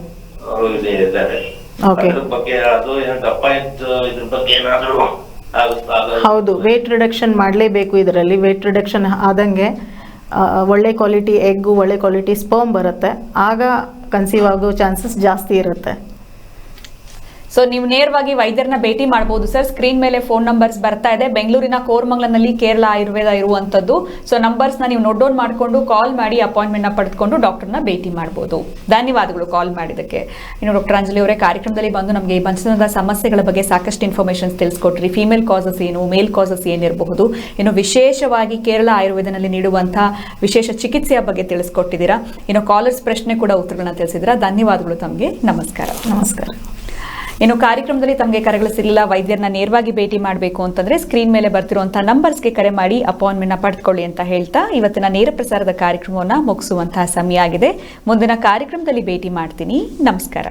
Speaker 5: ಅವರು ಇದೆ ಇದ್ದಾರೆ.
Speaker 2: Okay.
Speaker 5: ಬಗ್ಗೆ ಅದು ಏನು ದಪ್ಪ ಇದ್ದು ಇದ್ರ ಬಗ್ಗೆ ಏನಾದ್ರು
Speaker 2: ಹೌದು ವೇಟ್ ರಿಡಕ್ಷನ್ ಮಾಡಲೇಬೇಕು ಇದರಲ್ಲಿ ವೇಟ್ ರಿಡಕ್ಷನ್ ಆದಂಗೆ. ಒಳ್ಳೆ ಕ್ವಾಲಿಟಿ ಎಗ್ಗು ಒಳ್ಳೆ ಕ್ವಾಲಿಟಿ ಸ್ಪರ್ಮ್ ಬರುತ್ತೆ. ಆಗ ಕನ್ಸೀವ್ ಆಗೋ ಚಾನ್ಸಸ್ ಜಾಸ್ತಿ ಇರುತ್ತೆ.
Speaker 1: ಸೊ ನೀವು ನೇರವಾಗಿ ವೈದ್ಯರನ್ನ ಭೇಟಿ ಮಾಡಬಹುದು ಸರ್ ಸ್ಕ್ರೀನ್ ಮೇಲೆ ಫೋನ್ ನಂಬರ್ಸ್ ಬರ್ತಾ ಇದೆ. ಬೆಂಗಳೂರಿನ ಕೋರ್ಮಂಗ್ಲನಲ್ಲಿ ಕೇರಳ ಆಯುರ್ವೇದ ಇರುವಂತದ್ದು. ಸೊ ನಂಬರ್ಸ್ನ ನೀವು ನೋಟ್ ಡೌನ್ ಮಾಡಿಕೊಂಡು ಕಾಲ್ ಮಾಡಿ ಅಪಾಯಿಂಟ್ಮೆಂಟ್ನ ಪಡೆದುಕೊಂಡು ಡಾಕ್ಟರ್ನ ಭೇಟಿ ಮಾಡಬಹುದು. ಧನ್ಯವಾದಗಳು ಕಾಲ್ ಮಾಡಿದಕ್ಕೆ ಇನ್ನು ಡಾಕ್ಟರ್ ಅಂಜಲಿ ಅವರೇ, ಕಾರ್ಯಕ್ರಮದಲ್ಲಿ ಬಂದು ನಮಗೆ ಈ ಸಮಸ್ಯೆಗಳ ಬಗ್ಗೆ ಸಾಕಷ್ಟು ಇನ್ಫಾರ್ಮೇಶನ್ ತಿಳಿಸ್ಕೊಟ್ರಿ. ಫಿಮೇಲ್ ಕಾಸಸ್ ಏನು ಮೇಲ್ ಕಾಸಸ್ ಏನಿರಬಹುದು. ಇನ್ನು ವಿಶೇಷವಾಗಿ ಕೇರಳ ಆಯುರ್ವೇದನಲ್ಲಿ ನೀಡುವಂತಹ ವಿಶೇಷ ಚಿಕಿತ್ಸೆಯ ಬಗ್ಗೆ ತಿಳಿಸ್ಕೊಟ್ಟಿದ್ದೀರಾ. ಇನ್ನು ಕಾಲರ್ಸ್ ಪ್ರಶ್ನೆ ಕೂಡ ಉತ್ತರಗಳನ್ನ ತಿಳಿಸಿದ್ರ ಧನ್ಯವಾದಗಳು ತಮಗೆ. ನಮಸ್ಕಾರ.
Speaker 2: ನಮಸ್ಕಾರ.
Speaker 1: ಇನ್ನು ಕಾರ್ಯಕ್ರಮದಲ್ಲಿ ತಮಗೆ ಕರೆಗಳಿಸಿರಲಿಲ್ಲ, ವೈದ್ಯರನ್ನ ನೇರವಾಗಿ ಭೇಟಿ ಮಾಡಬೇಕು ಅಂತಂದ್ರೆ ಸ್ಕ್ರೀನ್ ಮೇಲೆ ಬರ್ತಿರುವಂತಹ ನಂಬರ್ಸ್ಗೆ ಕರೆ ಮಾಡಿ ಅಪಾಯಿಂಟ್ಮೆಂಟ್ನ ಪಡೆದುಕೊಳ್ಳಿ ಅಂತ ಹೇಳ್ತಾ ಇವತ್ತಿನ ನೇರ ಪ್ರಸಾರದ ಕಾರ್ಯಕ್ರಮವನ್ನ ಮುಗಿಸುವಂತಹ ಸಮಯ ಆಗಿದೆ. ಮುಂದಿನ ಕಾರ್ಯಕ್ರಮದಲ್ಲಿ ಭೇಟಿ ಮಾಡ್ತೀನಿ. ನಮಸ್ಕಾರ.